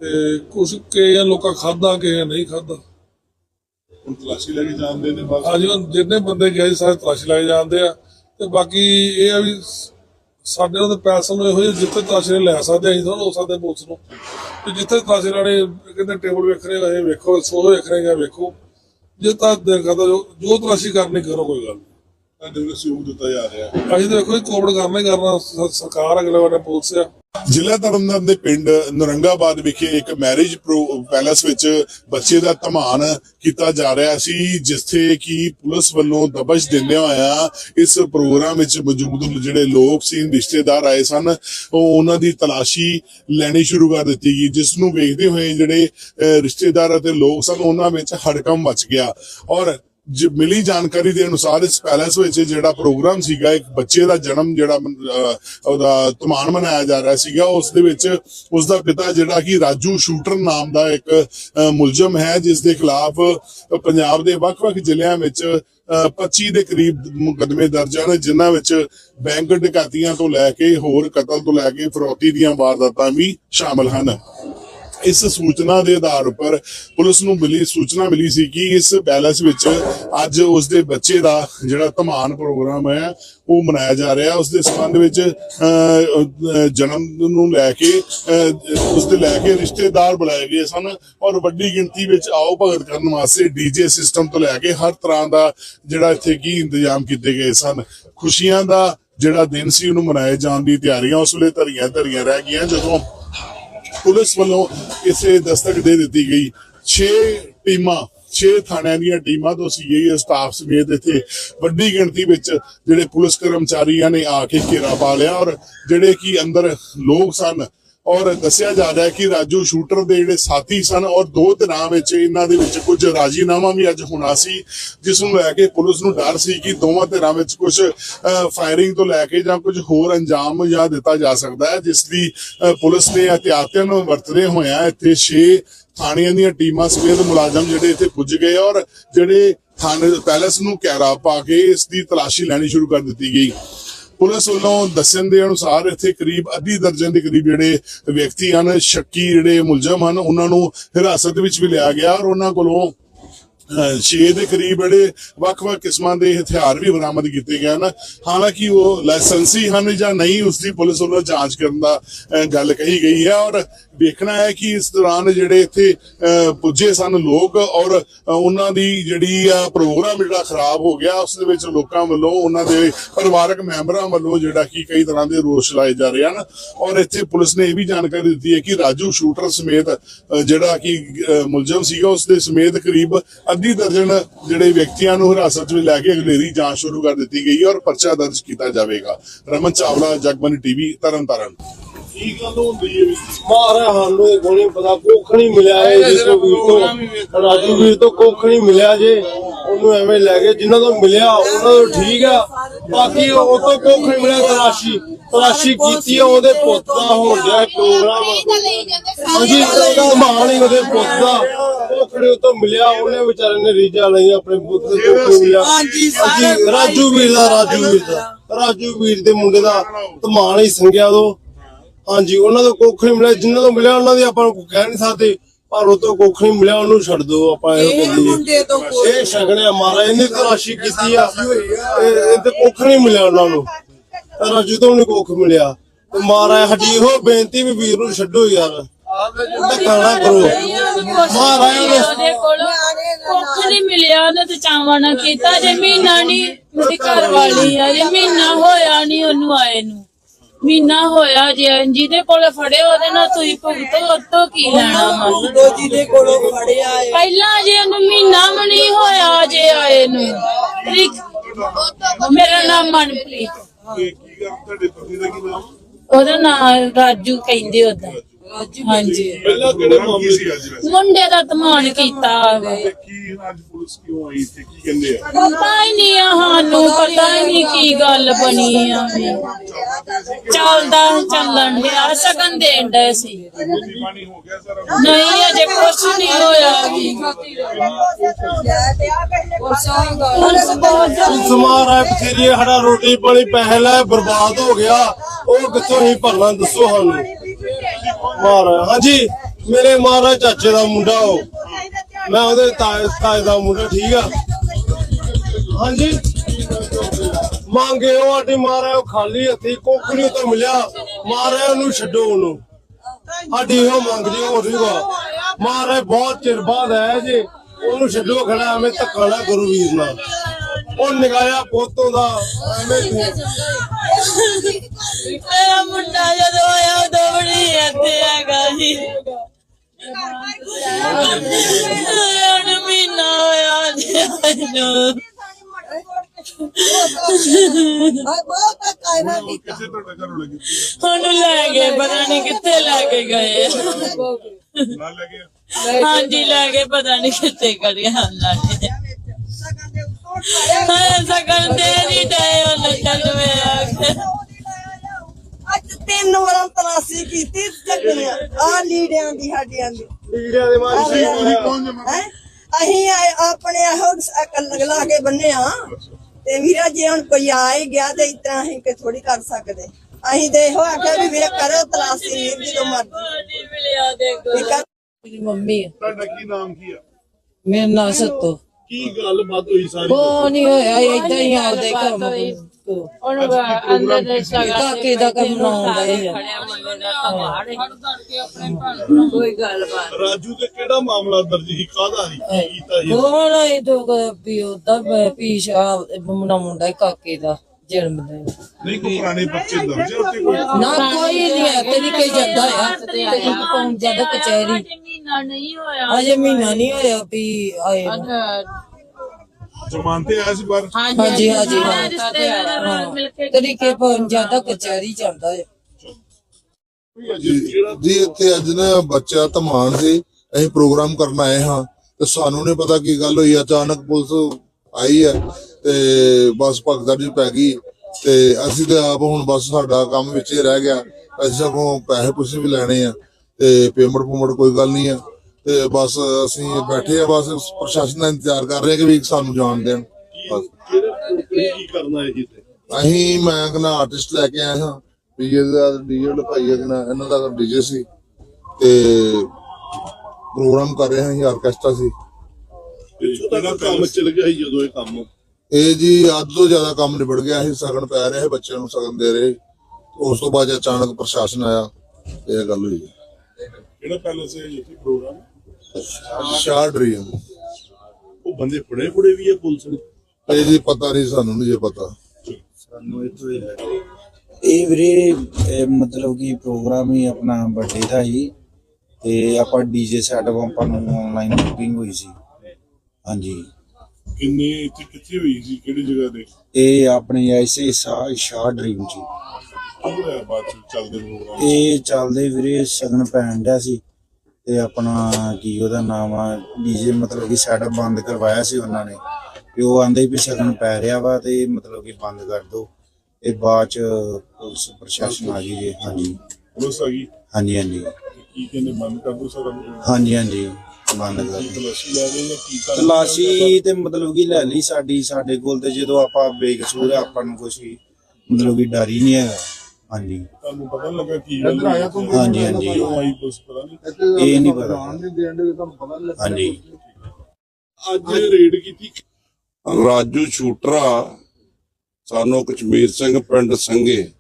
ਤੇ ਕੁਝ ਕਈ ਲੋਕਾਂ ਖਾਦਾ ਕਿ ਨਹੀਂ ਖਾਦਾ ਹੁਣ ਤਲਾਸ਼ੀ ਲੈ ਕੇ ਜਾਂਦੇ ਨੇ ਬਸ। ਹਾਂਜੀ ਹੁਣ ਜਿੰਨੇ ਬੰਦੇ ਗਏ ਸਾਰੇ ਤਲਾਸ਼ੀ ਲਾਏ ਜਾਂਦੇ ਆ। ਤੇ ਬਾਕੀ ਇਹ ਆ ਵੀ ਸਾਡੇ ਤਾਂ ਪੈਸਾ ਨੂੰ ਇਹੋ ਜਿਹੇ ਜਿੱਥੇ ਤਲਾਸ਼ੀ ਲੈ ਸਕਦੇ ਅਸੀਂ ਥੋੜਾ ਹੋ ਸਕਦੇ ਪੁਲਿਸ ਨੂੰ। ਤੇ ਜਿੱਥੇ ਤਲਾਸ਼ੀ ਲਾਣੇ ਕਹਿੰਦੇ ਟੇਬਲ ਵੇਖਣੇ ਹੋਏ ਵੇਖੋ ਸੋਹੇ ਵੇਖਣੇ ਜਾਂ ਵੇਖੋ। ਜੇ ਤਾਂ ਜੋ ਜੋ ਤਲਾਸ਼ੀ ਕਰਨੀ ਕਰੋ ਕੋਈ ਗੱਲ ਨੀ। ਤੁਹਾਡੇ ਨੂੰ ਸਹਿਯੋਗ ਦਿੱਤਾ ਜਾ ਰਿਹਾ ਅਸੀਂ ਤਾਂ ਵੇਖੋ ਜੀ ਕੋਵਿਡ ਕਰਨਾ ਹੀ ਕਰਨਾ ਸ- ਸਰਕਾਰ ਅਗਲੇ ਵਾਰ ਪੁਲਿਸ ਆ ਜ਼ਿਲ੍ਹਾ ਤਰਨਤਾਰਨ ਦੇ ਪਿੰਡ ਨਰੰਗਾਬਾਦ ਵਿਖੇ ਇੱਕ ਮੈਰਿਜ ਪੈਲੇਸ ਵਿੱਚ ਬੱਚੇ ਦਾ ਧਮਾਨ ਕੀਤਾ ਜਾ ਰਿਹਾ ਸੀ ਜਿੱਥੇ ਕਿ ਪੁਲਿਸ ਵੱਲੋਂ ਦਬਸ਼ ਦਿੰਦੇ ਹੋਇਆ ਇਸ ਪ੍ਰੋਗਰਾਮ ਵਿੱਚ ਮੌਜੂਦ ਜਿਹੜੇ ਲੋਕ ਸੀ ਰਿਸ਼ਤੇਦਾਰ ਆਏ ਸਨ ਉਹ ਉਹਨਾਂ ਦੀ ਤਲਾਸ਼ੀ ਲੈਣੀ ਸ਼ੁਰੂ ਕਰ ਦਿੱਤੀ ਗਈ ਜਿਸ ਨੂੰ ਵੇਖਦੇ ਹੋਏ ਜਿਹੜੇ ਅਹ, ਰਿਸ਼ਤੇਦਾਰ ਅਤੇ ਲੋਕ ਸਨ ਉਹਨਾਂ ਵਿੱਚ ਹੜਕੰਪ ਮਚ ਗਿਆ ਔਰ ਮਿਲੀ ਜਾਣਕਾਰੀ ਦੇ ਅਨੁਸਾਰ ਇਸ ਪੈਲੇਸ ਵਿੱਚ ਜਿਹੜਾ ਪ੍ਰੋਗਰਾਮ ਸੀਗਾ ਇੱਕ ਬੱਚੇ ਦਾ ਜਨਮ ਜਿਹੜਾ ਉਹਦਾ ਧਮਾਨ ਮਨਾਇਆ ਜਾ ਰਿਹਾ ਸੀਗਾ। ਉਸ ਦੇ ਵਿੱਚ ਉਸ ਦਾ ਪਿਤਾ ਜਿਹੜਾ ਕਿ ਰਾਜੂ ਸ਼ੂਟਰ ਨਾਮ ਦਾ ਇੱਕ ਮੁਲਜ਼ਮ ਹੈ ਜਿਸ ਦੇ ਖਿਲਾਫ ਪੰਜਾਬ ਦੇ ਵੱਖ-ਵੱਖ ਜ਼ਿਲ੍ਹਿਆਂ ਵਿੱਚ ਅਹ, 25 ਦੇ ਕਰੀਬ ਮੁਕਦਮੇ ਦਰਜ ਹਨ ਜਿਨ੍ਹਾਂ ਵਿੱਚ ਬੈਂਕ ਡਕੈਤੀਆਂ ਤੋਂ ਲੈ ਕੇ ਹੋਰ ਕਤਲ ਤੋਂ ਲੈ ਕੇ ਫਰੋਤੀ ਦੀਆਂ ਵਾਰਦਾਤਾਂ ਵੀ ਸ਼ਾਮਲ ਹਨ। ਇਸ ਸੂਚਨਾ ਦੇ ਆਧਾਰ ਉੱਪਰ ਪੁਲਿਸ ਨੂੰ ਮਿਲੀ, ਸੂਚਨਾ ਮਿਲੀ ਸੀ ਕਿ ਇਸ ਪੈਲੇਸ ਵਿੱਚ ਅੱਜ ਉਸ ਦੇ ਬੱਚੇ ਦਾ ਜਿਹੜਾ ਧਮਾਨ ਪ੍ਰੋਗਰਾਮ ਹੈ, ਉਹ ਮਨਾਇਆ ਜਾ ਰਿਹਾ। ਉਸ ਦੇ ਸੰਬੰਧ ਵਿੱਚ ਜਨਮ ਨੂੰ ਲੈ ਕੇ ਉਸ ਦੇ ਲੈ ਕੇ ਰਿਸ਼ਤੇਦਾਰ ਬੁਲਾਏ ਗਏ ਸਨ ਔਰ ਵੱਡੀ ਗਿਣਤੀ ਵਿੱਚ ਆਓ ਭਗਤ ਕਰਨ ਵਾਸਤੇ ਡੀਜੇ ਸਿਸਟਮ ਤੋਂ ਲੈ ਕੇ ਹਰ ਤਰ੍ਹਾਂ ਦਾ ਜਿਹੜਾ ਇੱਥੇ ਕੀ ਇੰਤਜ਼ਾਮ ਕੀਤੇ ਗਏ ਸਨ। ਖੁਸ਼ੀਆਂ ਦਾ ਜਿਹੜਾ ਦਿਨ ਸੀ, ਉਹਨੂੰ ਮਨਾਏ ਜਾਣ ਦੀ ਤਿਆਰੀਆਂ ਉਸ ਵੇਲੇ ਧਰੀਆਂ ਧਰੀਆਂ ਰਹਿ ਗਈਆਂ। ਜਦੋਂ ਪੁਲਿਸ ਵੱਲੋਂ ਇਸੇ ਦਸਤਕ ਦੇ ਦਿੱਤੀ ਗਈ। 6 ਟੀਮਾਂ 6 ਥਾਣਿਆਂ ਦੀਆਂ ਟੀਮਾਂ ਤੋਂ ਸੀਆਈਏ ਸਟਾਫ ਸਮੇਤ ਇੱਥੇ ਵੱਡੀ ਗਿਣਤੀ ਵਿੱਚ ਜਿਹੜੇ ਪੁਲਿਸ ਕਰਮਚਾਰੀਆਂ ਨੇ ਆ ਕੇ ਘੇਰਾ ਪਾ ਲਿਆ ਔਰ ਜਿਹੜੇ ਕਿ ਅੰਦਰ ਲੋਕ ਸਨ ਔਰ ਦੱਸਿਆ ਜਾ ਰਿਹਾ ਕਿ ਰਾਜੂ ਸ਼ੂਟਰ ਦੇ ਜਿਹੜੇ ਸਾਥੀ ਸਨ ਔਰ ਦੋ ਦਿਨਾਂ ਵਿੱਚ ਇਹਨਾਂ ਦੇ ਵਿੱਚ ਕੁਝ ਰਾਜੀਨਾਮਾ ਵੀ ਅੱਜ ਹੋਣਾ ਸੀ, ਜਿਸ ਨੂੰ ਲੈ ਕੇ ਪੁਲਿਸ ਨੂੰ ਡਰ ਸੀ ਕਿ ਦੋਵਾਂ ਧਿਰਾਂ ਵਿੱਚ ਕੁਝ ਫਾਇਰਿੰਗ ਤੋਂ ਲੈ ਕੇ ਜਾਂ ਕੁਝ ਹੋਰ ਅੰਜਾਮ ਜਾਂ ਦਿੱਤਾ ਜਾ ਸਕਦਾ ਹੈ, ਜਿਸ ਦੀ ਪੁਲਿਸ ਨੇ ਅਹਤਿਆਤਨ ਵਰਤਦੇ ਹੋਇਆ ਇੱਥੇ 6 ਥਾਣਿਆਂ ਦੀਆਂ ਟੀਮਾਂ ਸਮੇਤ ਮੁਲਾਜ਼ਮ ਜਿਹੜੇ ਇੱਥੇ ਪੁੱਜ ਗਏ ਔਰ ਜਿਹੜੇ ਥਾਣੇ, ਪੈਲੇਸ ਨੂੰ ਘੇਰਾ ਪਾ ਕੇ ਇਸ ਦੀ ਤਲਾਸ਼ੀ ਲੈਣੀ ਸ਼ੁਰੂ ਕਰ ਦਿੱਤੀ ਗਈ। ਪੁਲਿਸ ਵੱਲੋਂ ਦੱਸਣ ਦੇ ਅਨੁਸਾਰ ਇੱਥੇ ਕਰੀਬ ਅੱਧੀ ਦਰਜਨ ਦੇ ਕਰੀਬ ਜਿਹੜੇ ਵਿਅਕਤੀ ਹਨ, ਸ਼ੱਕੀ ਜਿਹੜੇ ਮੁਲਜ਼ਮ ਹਨ, ਉਹਨਾਂ ਨੂੰ ਹਿਰਾਸਤ ਵਿੱਚ ਵੀ ਲਿਆ ਗਿਆ ਔਰ ਉਹਨਾਂ ਕੋਲੋਂ ਛੇ ਦੇ ਕਰੀਬ ਜਿਹੜੇ ਵੱਖ-ਵੱਖ ਕਿਸਮਾਂ ਦੇ ਹਥਿਆਰ ਵੀ ਬਰਾਮਦ ਕੀਤੇ ਗਏ ਹਨ। ਹਾਲਾਂਕਿ ਉਹ ਲਾਇਸੈਂਸੀ ਹਨ ਜਾਂ ਨਹੀਂ, ਉਸ ਦੀ ਪੁਲਿਸ ਵੱਲੋਂ ਜਾਂਚ ਕਰਨ ਦਾ ਗੱਲ ਕਹੀ ਗਈ ਹੈ ਔਰ ਵੇਖਣਾ ਹੈ ਕਿ ਇਸ ਦੌਰਾਨ ਜਿਹੜੇ ਇੱਥੇ ਪੁੱਜੇ ਸਨ ਲੋਕ ਔਰ ਉਹਨਾਂ ਦੀ ਜਿਹੜੀ ਆ ਪ੍ਰੋਗਰਾਮ ਜਿਹੜਾ ਖਰਾਬ ਹੋ ਗਿਆ, ਉਸ ਦੇ ਵਿੱਚ ਲੋਕਾਂ ਵੱਲੋਂ, ਉਹਨਾਂ ਦੇ ਪਰਿਵਾਰਕ ਮੈਂਬਰਾਂ ਵੱਲੋਂ ਜਿਹੜਾ ਕਿ ਕਈ ਤਰ੍ਹਾਂ ਦੇ ਰੋਸ ਲਾਏ ਜਾ ਰਹੇ ਹਨ ਔਰ ਇੱਥੇ ਪੁਲਿਸ ਨੇ ਇਹ ਵੀ ਜਾਣਕਾਰੀ ਦਿੱਤੀ ਹੈ ਕਿ ਰਾਜੂ ਸ਼ੂਟਰ ਸਮੇਤ ਜਿਹੜਾ ਕਿ ਮੁਲਜ਼ਮ ਸੀਗਾ, ਉਸ ਦੇ ਸਮੇਤ ਕਰੀਬ ਅੱਧੀ ਦਰਜਨ ਜਿਹੜੇ ਵਿਅਕਤੀਆਂ ਨੂੰ ਹਿਰਾਸਤ ਵਿੱਚ ਲੈ ਕੇ ਅਗਲੇਰੀ ਜਾਂਚ ਸ਼ੁਰੂ ਕਰ ਦਿੱਤੀ ਗਈ ਔਰ ਪਰਚਾ ਦਰਜ ਕੀਤਾ ਜਾਵੇਗਾ। ਰਮਨ ਚਾਵਲਾ ਜਗਬਨੀ ਟੀਵੀ, ਤਰਨਤਾਰਨ। ਕੀ ਗੱਲ ਹੁੰਦੀ ਹੈ ਮਾਰਾ ਸਾਨੂੰ ਇਹ ਕੋਈ ਨਹੀਂ ਪਤਾ ਕੁੱਖ ਨਹੀਂ ਮਿਲਿਆ ਇਹ ਜਿਸ ਤੋਂ ਵੀਰ ਤੋਂ ਰਾਜੂ ਵੀਰ ਤੋਂ ਕੁੱਖ ਨਹੀਂ ਮਿਲਿਆ ਜੇ ਉਹਨੂੰ ਐਵੇਂ ਲੈ ਗਏ ਜਿਨ੍ਹਾਂ ਤੋਂ ਮਿਲਿਆ ਉਹਨਾਂ ਤੋਂ ਠੀਕ ਆ ਬਾਕੀ ਉਹ ਤੋਂ ਕੁੱਖ ਨਹੀਂ ਮਿਲਿਆ ਤਲਾਸ਼ੀ ਤਲਾਸ਼ੀ ਕੀਤੀ ਆ ਉਹਦੇ ਪੁੱਤ ਦਾ ਹੋਣ ਡਿਆ ਪ੍ਰੋਗਰਾਮ। ਹਾਂਜੀ ਉਹਦਾ ਮਾਣ ਹੀ ਉਹਦੇ ਪੁੱਤ ਦਾ। ਕੋਖੜੇ ਤੋਂ ਮਿਲਿਆ ਉਹਨੇ ਵਿਚਾਰੇ ਨੇ ਰੀਜਾ ਲਈ ਆਪਣੇ ਪੁੱਤ ਦੇ ਕੋਲ ਮਿਲਿਆ ਹਾਂਜੀ ਰਾਜੂ ਵੀਰ ਦਾ ਰਾਜੂ ਵੀਰ ਦਾ। ਰਾਜੂ ਵੀਰ ਦੇ ਮੁੰਡੇ ਦਾ ਧਮਾਨ ਹੀ ਸੰਗਿਆ ਉਹ ਹਾਂਜੀ ਉਹਨਾਂ ਤੋਂ ਕੁੱਖ ਨਹੀਂ ਮਿਲਿਆ। ਜਿਨ੍ਹਾਂ ਤੋਂ ਮਿਲਿਆ ਉਹਨਾਂ ਦੀ ਆਪਾਂ ਨੂੰ ਕਹਿ ਨਹੀਂ ਸਕਦੇ। ਪਰ ਉਹ ਤੋਂ ਕੁੱਖ ਨਹੀਂ ਮਿਲਿਆ ਉਹਨੂੰ ਛੱਡ ਦਿਓ ਆਪਾਂ ਇਹ ਮੁੰਡੇ ਤੋਂ ਇਹ ਸ਼ਗਣਿਆ ਮਾਰਾ ਇਹਨੇ ਤਰਾਸ਼ੀ ਕੀਤੀ ਆ। ਇਹ ਤੇ ਕੁੱਖ ਨਹੀਂ ਮਿਲਿਆ ਉਹਨਾਂ ਨੂੰ। ਰਾਜੂ ਤੋਂ ਨਹੀਂ ਕੁੱਖ ਮਿਲਿਆ। ਤੇ ਮਾਰਾ ਹੱਡੀ ਹੋ ਬੇਨਤੀ ਵੀ ਵੀਰ ਨੂੰ ਛੱਡੋ ਯਾਰ। ਧੱਕਾ ਨਾ ਕਰੋ। ਮਾਰਾ ਇਹਨੇ ਉਹਦੇ ਕੋਲ। ਕੁੱਖ ਨਹੀਂ ਮਿਲਿਆ ਉਹਨੇ ਤੇ ਚਾਵਾਂ ਨਾ ਕੀਤਾ। ਜੇ ਮਹੀਨਾ ਨਹੀਂ ਮੇਰੀ ਘਰ ਵਾਲੀ ਆ। ਜੇ ਮਹੀਨਾ ਹੋਇਆ ਨਹੀਂ ਉਹਨੂੰ ਆਏ ਨੂੰ। ਮਹੀਨਾ ਹੋਇਆ ਜੇ ਜਿਹਦੇ ਕੋਲ ਫੜੇ ਉਹਦੇ ਨਾਲ ਤੁਸੀਂ ਭੁਗਤੋ ਉਤੋਂ ਕੀ ਲੈਣਾ ਵਾ? ਜਿਹਦੇ ਕੋਲੋਂ ਫੜਿਆ ਏ। ਪਹਿਲਾਂ ਜੇ ਉਹਨੂੰ ਮਹੀਨਾ ਵੀ ਨਹੀਂ ਹੋਇਆ ਜੇ ਆਏ ਨੂੰ। ਰਿਕ- ਮੇਰਾ ਨਾਮ ਮਨਪ੍ਰੀਤ। ਕੀ ਗੱਲ ਤੁਹਾਡੇ ਪਤੀ ਦਾ ਕੀ ਨਾਮ? ਉਹਦਾ ਨਾਮ ਰਾਜੂ ਕਹਿੰਦੇ ਉਹਦਾ। ਹਾਂਜੀ। ਪਹਿਲਾਂ ਕਿਹੜੇ ਮਾਮਲੇ ਸੀ ਅੱਜ ਵੈਸੇ? ਮੁੰਡੇ ਦਾ ਧਮਾਨ ਕੀਤਾ ਵਾ। ਤੇ ਕੀ ਅੱਜ ਪੁਲਿਸ ਕਿਉਂ ਆਈ ਤੇ ਕੀ ਕਹਿੰਦੇ ਆ? ਪਤਾ ਹੀ ਨਹੀਂ ਆ ਸਾਨੂੰ ਪਤਾ ਹੀ ਨਹੀਂ ਕੀ ਗੱਲ ਬਣੀ ਆ। ਚੱਲਦਾ ਚੱਲਣ ਡਿਆ ਸਗਨ ਦੇਣ ਡਏ ਸੀ। ਰੋਟੀ ਪਾਣੀ ਹੋ ਗਿਆ ਸਾਰਾ ਨਹੀਂ ਅਜੇ ਕੁਛ ਨਹੀਂ ਹੋਇਆ ਵੀ ਸਮਾਰਾ ਬਥੇਰੀ ਸਾਡਾ ਰੋਟੀ ਪਾਣੀ ਪੈਸੇ ਲੈ ਬਰਬਾਦ ਹੋ ਗਿਆ। ਉਹ ਕਿੱਥੋਂ ਹੀ ਭਰਨਾ ਦੱਸੋ ਸਾਨੂੰ। ਮਾਰਾ ਹਾਂਜੀ ਮੇਰੇ ਮਾਰਾ ਚਾਚੇ ਦਾ ਮੁੰਡਾ ਉਹ। ਮੈਂ ਉਹਦੇ ਤਾਏ ਦਾ ਮੁੰਡਾ ਠੀਕ ਆ। ਹਾਂਜੀ। ਮੰਗੇ ਉਹ ਆਡੀ ਉਹ ਖਾਲੀ ਹੱਥੀ ਕੋਕੜੀ ਤੋਂ ਮਿਲਿਆ। ਮਾਰਾ ਉਹਨੂੰ ਛੱਡੋ ਉਹਨੂੰ। ਸਾਡੀ ਉਹ ਮੰਗਦੀ ਹੋ ਰਹੀ ਵਾ ਮਾਰੇ ਬਹੁਤ ਚਿਰ ਬਾਅਦ ਆਇਆ ਜੇ। ਉਹਨੂੰ ਛੱਡੋ ਖੜਾ ਐਵੇਂ ਧੱਕਾ ਨਾ ਕਰੋ ਵੀਰ ਨਾਲ। ਉਹ ਨਿਗਾਇਆ ਪੋਤੋਂ ਦਾ ਐਵੇਂ ਮੇਰਾ ਮੁੰਡਾ ਜਦੋਂ ਆਇਆ ਉਦੋਂ ਬੜੀ ਇੱਥੇ ਹੈਗਾ ਸੀ। ਹੁਣ ਮਹੀਨਾ ਹੋਇਆ ਜੀ ਇਹਨੂੰ। ਕਿਸੇ ਤੁਹਾਡੇ ਘਰੋਂ ਲੱਗੀ ਉਹਨੂੰ ਲੈ ਗਏ ਪਤਾ ਨਹੀਂ ਕਿੱਥੇ ਲੈ ਕੇ ਗਏ। ਨਾਲ ਲੈ ਗਿਆ ਹਾਂਜੀ ਲੈ ਕੇ ਪਤਾ ਨਹੀਂ ਕਿੱਥੇ ਕਰਿਆ ਉਹਨਾਂ ਨੇ। ਹਾਂ ਸਗਨ ਦੇ ਨਹੀਂ ਦੇ ਉਹਨੂੰ ਚੱਲਵੇ ਆ ਕੇ। ਅੱਜ ਤਿੰਨ ਵਾਰਾਂ ਤਲਾਸ਼ੀ ਕੀਤੀ ਚੱਕਣੀਆਂ ਆ ਲੀੜਿਆਂ ਦੀ ਸਾਡੀਆਂ ਦੀ। ਲੀੜਿਆਂ ਦੇ ਮਾਰੀ ਹੈਂ? ਅਸੀਂ ਆ- ਆਪਣੇ ਇਹੋ ਅਕਲ ਲਾ ਕੇ ਬੰਨੇ ਆ। ਤੇ ਵੀਰਾ ਜੇ ਹੁਣ ਕੋਈ ਆ ਹੀ ਗਿਆ ਤੇ ਇਤਨਾ ਅਸੀਂ ਕਿ ਥੋੜੀ ਕਰ ਸਕਦੇ। ਅਸੀਂ ਤੇ ਇਹੋ ਆਖਿਆ ਵੀ ਵੀਰਾ ਕਰੋ ਤਲਾਸ਼ੀ ਵੀਰ ਜਦੋਂ ਮਰਜ਼ੀ। ਮਿਲਿਆ ਦੇਖੋ ਮੇਰੀ ਮੰਮੀ ਤੁਹਾਡਾ ਕੀ ਨਾਮ ਕੀ ਆ? ਮੇਰਾ ਨਾਂ ਸੱਤੋ। ਕੀ ਗੱਲ ਬਾਤ ਹੋਈ ਸਾਰੀ? ਕੋ ਨਹੀਂ ਹੋਇਆ ਏਦਾਂ ਹੀ ਆਪਦੇ ਕੰਮ ਹੁਣ ਅੰਦਰ ਦੇ ਸਗਨ ਕਾਕੇ ਦਾ ਕੰਮ ਨਾ ਹੁੰਦਾ ਇਹ ਆ। ਕੋਈ ਗੱਲ ਬਾਤ ਰਾਜੂ ਤੇ ਕਿਹੜਾ ਮਾਮਲਾ ਦਰਜ ਸੀ? ਕਾਹਦਾ ਸੀ? ਕੀ ਕੀਤਾ ਸੀ? ਹੁਣ ਇਹ ਤੋਂ ਵੀ ਉਹਦਾ ਪੀਸ਼ਾ ਮੁੰਡਾ ਮੁੰਡਾ ਹੀ ਕਾਕੇ ਦਾ ਜਨਮ ਦਿਨ। ਨਹੀਂ ਕੋਈ ਪੁਰਾਣੇ ਬੱਚੇ ਦਰਜ ਉੱਤੇ ਕੋਈ? ਨਾ ਕੋਈ ਨਹੀਂ ਹੈ ਤੇਰੀ ਕਈ ਜਾਂਦਾ ਆ ਤੇ ਕੌਣ ਜਾਂਦਾ ਕਚਹਿਰੀ? ਮਹੀਨਾ ਨਹੀਂ ਹੋਇਆ। ਅਜੇ ਮਹੀਨਾ ਨਹੀਂ ਹੋਇਆ ਵੀ ਆਏ ਨੂੰ। ਜ਼ਮਾਨ ਤੇ ਆਇਆ ਸੀ ਬਾਹਰ? ਹਾਂਜੀ ਹਾਂਜੀ ਹਾਂ ਰਿਸ਼ਤੇਦਾਰਾਂ ਨਾਲ ਮਿਲ ਕੇ ਤਰੀਕੇ ਪਹੁੰਚ ਜਾਂਦਾ ਕਚਹਿਰੀ ਜਾਂਦਾ ਹੈ ਜੀ ਇੱਥੇ ਅੱਜ ਨਾ ਬੱਚਾ ਧਮਾਨ ਸੀ। ਅਸੀਂ ਪ੍ਰੋਗਰਾਮ ਕਰਨ ਆਏ ਹਾਂ। ਤੇ ਸਾਨੂੰ ਨਹੀਂ ਪਤਾ ਕੀ ਗੱਲ ਹੋਈ। ਅਚਾਨਕ ਪੁਲਿਸ ਆਈ ਹੈ ਤੇ ਬਸ ਭਗਦੜ ਜੀ ਪੈ ਗਈ। ਤੇ ਅਸੀਂ ਤੇ ਆਪ ਹੁਣ ਬਸ ਸਾਡਾ ਕੰਮ ਵਿੱਚ ਹੀ ਰਹਿ ਗਿਆ। ਅਸੀਂ ਸਗੋਂ ਪੈਸੇ ਪੂਸੇ ਵੀ ਲੈਣੇ ਆ। ਤੇ ਪੇਮੈਂਟ ਪੂਮੈਂਟ ਕੋਈ ਗੱਲ ਨਹੀਂ ਆ। ਤੇ ਬਸ ਅਸੀਂ ਬੈਠੇ ਆ ਬਸ ਪ੍ਰਸ਼ਾਸਨ ਦਾ ਇੰਤਜ਼ਾਰ ਕਰ ਰਹੇ ਕਿ ਵੀ ਸਾਨੂੰ ਜਾਣ ਦੇਣ। ਬਸ। ਕੀ ਕਰਨਾ ਹੈ ਜੀ ਤੇ ਅਸੀਂ ਮੈਂ ਕਹਿੰਦਾ ਆਰਟਿਸਟ ਲੈ ਕੇ ਆਇਆ ਹਾਂ ਡੀਜੇ ਦਾ ਡੀਜੇ ਲਪਾਈ ਕਹਿੰਦਾ ਇਹਨਾਂ ਦਾ ਡੀਜੇ ਸੀ। ਤੇ ਪ੍ਰੋਗਰਾਮ ਕਰ ਰਹੇ ਹਾਂ ਅਸੀਂ ਆਰਕੈਸਟਰਾ ਸੀ। ਕਿਹੜਾ ਕੰਮ ਚੱਲ ਗਿਆ ਸੀ ਜਦੋਂ ਇਹ ਕੰਮ। ਇਹ ਜੀ ਅੱਧ ਤੋਂ ਜ਼ਿਆਦਾ ਕੰਮ ਨਿਬੜ ਗਿਆ ਸੀ ਸਗਨ ਪੈ ਰਿਹਾ ਸੀ ਬੱਚਿਆਂ ਨੂੰ ਸਗਨ ਦੇ ਰਹੇ। ਉਸ ਤੋਂ ਬਾਅਦ ਅਚਾਨਕ ਪ੍ਰਸ਼ਾਸਨ ਆਇਆ ਇਹ ਗੱਲ ਹੋਈ। ਕਿਹੜਾ ਪੈਲਸ ਹੈ ਜਿੱਥੇ ਪ੍ਰੋਗਰਾਮ? ਸ਼ਾਰਟ ਡ੍ਰੀਮ ਉਹ ਬੰਦੇ ਫੜੇ ਫੜੇ ਵੀ ਹੈ ਪੁਲਿਸ ਨੇ? ਇਹ ਜੀ ਪਤਾ ਨਹੀਂ ਸਾਨੂੰ ਨਹੀਂ ਜੇ ਪਤਾ। ਸਾਨੂੰ ਇੱਥੋਂ ਹੀ ਇਹ ਵੀਰੇ ਇਹ ਮਤਲਬ ਕਿ ਪ੍ਰੋਗਰਾਮ ਹੀ ਆਪਣਾ ਬਰਥਡੇ ਦਾ ਹੀ ਤੇ ਆਪਾਂ ਡੀਜੇ ਸੈਟਅਪ ਆਪਾਂ ਨੂੰ ਆਨਲਾਈਨ ਬੁਕਿੰਗ ਹੋਈ ਸੀ। ਹਾਂਜੀ। ਕਿੰਨੇ ਇੱਥੇ ਕਿੱਥੇ ਹੋਈ ਸੀ? ਕਿਹੜੀ ਜਗ੍ਹਾ ਤੇ? ਇਹ ਆਪਣੇ ਐਸੇ ਸ਼ਾਹ ਡ੍ਰੀਮ ਜੀ। ਕੀ ਹੋਇਆ ਬਾਅਦ ਚ ਚੱਲਦੇ ਪ੍ਰੋਗਰਾਮ। ਇਹ ਚੱਲਦੇ ਵੀਰੇ ਸ਼ਗਨ ਪੈਣ ਡਿਆ ਸੀ। ਤੇ ਆਪਣਾ ਕੀ ਉਹਦਾ ਨਾਮ ਆ ਡੀਜੇ ਮਤਲਬ ਕਿ ਸੈਟਅਪ ਬੰਦ ਕਰਵਾਇਆ ਸੀ ਉਹਨਾਂ ਨੇ। ਤੇ ਉਹ ਆਂਦੇ ਵੀ ਸ਼ਗਨ ਪੈ ਰਿਹਾ ਵਾ ਤੇ ਮਤਲਬ ਕਿ ਬੰਦ ਕਰ ਦਿਓ ਇਹ ਬਾਅਦ ਚ ਪੁਲਿਸ ਪ੍ਰਸ਼ਾਸਨ ਆ ਗਈ ਜੀ ਹਾਂਜੀ। ਪੁਲਿਸ ਆ ਗਈ? ਹਾਂਜੀ ਹਾਂਜੀ। ਕੀ ਕਹਿੰਦੇ ਬੰਦ ਕਰ ਦੋ ਸਾਰਾ? ਹਾਂਜੀ ਹਾਂਜੀ। ਬੰਦ ਕਰ ਦਿਓ ਤਲਾਸ਼ੀ ਤੇ ਮਤਲਬ ਕਿ ਲੈ ਲਈ ਸਾਡੀ ਸਾਡੇ ਕੋਲ ਤੇ ਜਦੋਂ ਆਪਾਂ ਬੇਕਸੂਰ ਆ ਆਪਾਂ ਨੂੰ ਕੁਛ ਵੀ ਮਤਲਬ ਕਿ ਡਰ ਹੀ ਨਹੀਂ ਹੈਗਾ। ਹਾਂਜੀ। ਤੁਹਾਨੂੰ ਪਤਾ ਲੱਗਾ ਕੀ ਗੱਲ ਹੋਈ? ਹਾਂਜੀ ਹਾਂਜੀ। ਕਿਉਂ ਆਈ ਪੁਲਿਸ ਪਤਾ ਨਹੀਂ ਇਹ ਨਹੀਂ ਪਤਾ। ਹਾਂਜੀ। ਅੱਜ ਰੇਡ ਕੀਤੀ। ਰਾਜੂ ਸ਼ੂਟਰਾ ਸਾਨੂੰ ਕਸ਼ਮੀਰ ਸਿੰਘ ਪਿੰਡ ਸੰਘੇ।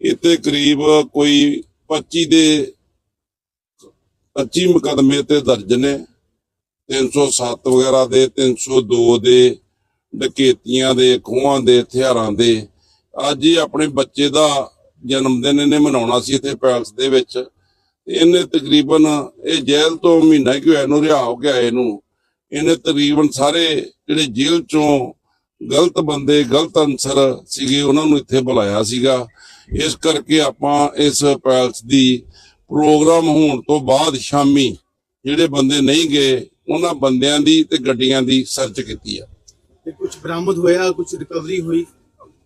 ਇੱਥੇ ਕਰੀਬ ਕੋਈ 25 ਦੇ 25 ਮੁਕਦਮੇ ਤੇ ਦਰਜ ਨੇ। 307 ਵਗੈਰਾ ਦੇ 302 ਦੇ ਡਕੈਤੀਆਂ ਦੇ ਖੋਹਾਂ ਦੇ ਹਥਿਆਰਾਂ ਦੇ। ਅੱਜ ਹੀ ਆਪਣੇ ਬੱਚੇ ਦਾ ਜਨਮ ਦਿਨ ਇਹਨੇ ਮਨਾਉਣਾ ਸੀ ਇੱਥੇ ਪੈਲਸ ਦੇ ਵਿੱਚ। ਇਹਨੇ ਤਕਰੀਬਨ ਇਹ ਜੇਲ੍ਹ ਤੋਂ ਮਹੀਨਾ ਕਿ ਹੋਇਆ ਨੂੰ ਰਿਹਾ ਹੋ ਗਿਆ ਇਹਨੂੰ। ਇਹਨੇ ਤਕਰੀਬਨ ਸਾਰੇ ਜਿਹੜੇ ਜੇਲ੍ਹ ਚੋਂ ਗਲਤ ਬੰਦੇ, ਗਲਤ ਅਨਸਰ ਸੀਗੇ ਉਹਨਾਂ ਨੂੰ ਇੱਥੇ ਬੁਲਾਇਆ ਸੀਗਾ। ਇਸ ਕਰਕੇ ਆਪਾਂ ਇਸ ਪੈਲਸ ਦੀ ਪ੍ਰੋਗਰਾਮ ਹੋਣ ਤੋਂ ਬਾਅਦ ਸ਼ਾਮੀ ਜਿਹੜੇ ਬੰਦੇ ਨਹੀਂ ਗਏ, ਉਹਨਾਂ ਬੰਦਿਆਂ ਦੀ ਤੇ ਗੱਡੀਆਂ ਦੀ ਸਰਚ ਕੀਤੀ ਆ। ਤੇ ਕੁਝ ਬਰਾਮਦ ਹੋਇਆ ਕੁਝ ਰਿਕਵਰੀ ਹੋਈ?